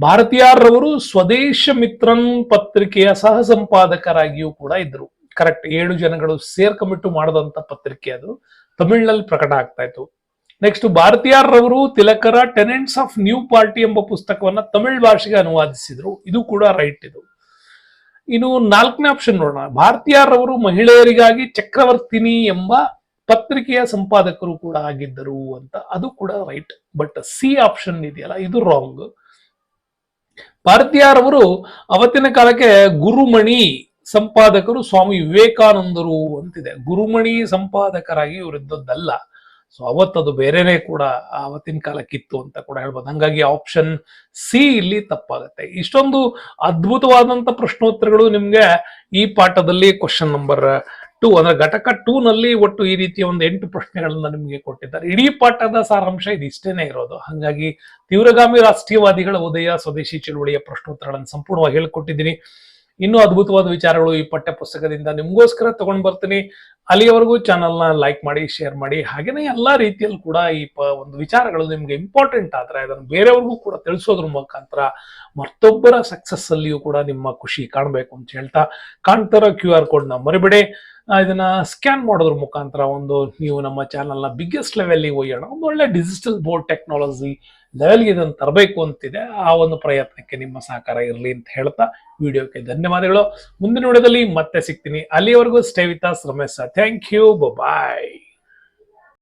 ಭಾರತೀಯಾರ್ರವರು ಸ್ವದೇಶ ಮಿತ್ರನ್ ಪತ್ರಿಕೆಯ ಸಹ ಸಂಪಾದಕರಾಗಿಯೂ ಕೂಡ ಇದ್ರು. ಕರೆಕ್ಟ್ ಏಳು ಜನಗಳು ಸೇರ್ಕೊಂಬಿಟ್ಟು ಮಾಡದಂತ ಪತ್ರಿಕೆ ಅದು. ತಮಿಳಿನಲ್ಲಿ ಪ್ರಕಟ ಆಗ್ತಾ ಇತ್ತು. ನೆಕ್ಸ್ಟ್ ಭಾರತೀಯಾರ್ರವರು ತಿಲಕರ ಟೆನೆಂಟ್ಸ್ ಆಫ್ ನ್ಯೂ ಪಾರ್ಟಿ ಎಂಬ ಪುಸ್ತಕವನ್ನ ತಮಿಳ್ ಭಾಷೆಗೆ ಅನುವಾದಿಸಿದ್ರು. ಇದು ಕೂಡ ರೈಟ್ ಇದು. ಇನ್ನು ನಾಲ್ಕನೇ ಆಪ್ಷನ್ ನೋಡೋಣ. ಭಾರತೀಯರವರು ಮಹಿಳೆಯರಿಗಾಗಿ ಚಕ್ರವರ್ತಿನಿ ಎಂಬ ಪತ್ರಿಕೆಯ ಸಂಪಾದಕರು ಕೂಡ ಆಗಿದ್ದರು ಅಂತ. ಅದು ಕೂಡ ರೈಟ್ ಬಟ್ ಸಿ ಆಪ್ಷನ್ ಇದೆಯಲ್ಲ, ಇದು ರಾಂಗ್ ಭಾರತೀಯರವರು ಅವತ್ತಿನ ಕಾಲಕ್ಕೆ ಗುರುಮಣಿ ಸಂಪಾದಕರು ಸ್ವಾಮಿ ವಿವೇಕಾನಂದರು ಅಂತಿದೆ. ಗುರುಮಣಿ ಸಂಪಾದಕರಾಗಿ ಇವರಿದ್ದದ್ದಲ್ಲ. ಸೊ ಅವತ್ತದು ಬೇರೆನೆ ಕೂಡ ಅವತ್ತಿನ ಕಾಲಕ್ಕಿತ್ತು ಅಂತ ಕೂಡ ಹೇಳ್ಬೋದು. ಹಂಗಾಗಿ ಆಪ್ಷನ್ ಸಿ ಇಲ್ಲಿ ತಪ್ಪಾಗುತ್ತೆ. ಇಷ್ಟೊಂದು ಅದ್ಭುತವಾದಂತ ಪ್ರಶ್ನೋತ್ತರಗಳು ನಿಮ್ಗೆ ಈ ಪಾಠದಲ್ಲಿ ಕ್ವಶನ್ ನಂಬರ್ ಟೂ ಅಂದ್ರೆ ಘಟಕ ಟೂ ನಲ್ಲಿ ಒಟ್ಟು ಈ ರೀತಿಯ ಒಂದು ಎಂಟು ಪ್ರಶ್ನೆಗಳನ್ನ ನಿಮಗೆ ಕೊಟ್ಟಿದ್ದಾರೆ. ಇಡೀ ಪಾಠದ ಸಾರಾಂಶ ಇದು ಇರೋದು. ಹಾಗಾಗಿ ತೀವ್ರಗಾಮಿ ರಾಷ್ಟ್ರೀಯವಾದಿಗಳ ಉದಯ, ಸ್ವದೇಶಿ ಚಳುವಳಿಯ ಪ್ರಶ್ನೋತ್ತರಗಳನ್ನು ಸಂಪೂರ್ಣವಾಗಿ ಹೇಳ್ಕೊಟ್ಟಿದ್ದೀನಿ. ಇನ್ನೂ ಅದ್ಭುತವಾದ ವಿಚಾರಗಳು ಈ ಪಠ್ಯ ಪುಸ್ತಕದಿಂದ ನಿಮ್ಗೋಸ್ಕರ ತಗೊಂಡ್ ಬರ್ತೀನಿ. ಅಲ್ಲಿಯವರೆಗೂ ಚಾನಲ್ನ ಲೈಕ್ ಮಾಡಿ ಶೇರ್ ಮಾಡಿ, ಹಾಗೇನೆ ಎಲ್ಲಾ ರೀತಿಯಲ್ಲೂ ಕೂಡ ಈ ಪ ಒಂದು ವಿಚಾರಗಳು ನಿಮ್ಗೆ ಇಂಪಾರ್ಟೆಂಟ್ ಆದ್ರೆ ಅದನ್ನು ಬೇರೆಯವ್ರಿಗೂ ಕೂಡ ತಿಳಿಸೋದ್ರ ಮುಖಾಂತರ ಮತ್ತೊಬ್ಬರ ಸಕ್ಸಸ್ ಅಲ್ಲಿಯೂ ಕೂಡ ನಿಮ್ಮ ಖುಷಿ ಕಾಣಬೇಕು ಅಂತ ಹೇಳ್ತಾ ಕಾಣ್ತಾರ ಕ್ಯೂ ಆರ್ ಕೋಡ್ನ ಮರಿಬೇಡಿ. ಇದನ್ನ ಸ್ಕ್ಯಾನ್ ಮಾಡೋದ್ರ ಮುಖಾಂತರ ಒಂದು ನೀವು ನಮ್ಮ ಚಾನಲ್ನ ಬಿಗ್ಗೆಸ್ಟ್ ಲೆವೆಲ್ ಒಯ್ಯೋಣ ಒಂದು ಒಳ್ಳೆ ಡಿಜಿಟಲ್ ಬೋರ್ಡ್ ಟೆಕ್ನಾಲಜಿ ಲೆವೆಲ್ಗೆ ಇದನ್ನು ತರಬೇಕು ಅಂತಿದೆ. ಆ ಒಂದು ಪ್ರಯತ್ನಕ್ಕೆ ನಿಮ್ಮ ಸಹಕಾರ ಇರಲಿ ಅಂತ ಹೇಳ್ತಾ ವಿಡಿಯೋಕ್ಕೆ ಧನ್ಯವಾದಗಳು. ಮುಂದಿನ ವಿಡಿಯೋದಲ್ಲಿ ಮತ್ತೆ ಸಿಗ್ತೀನಿ. ಅಲ್ಲಿವರೆಗೂ stay with Ramesh. Thank you bye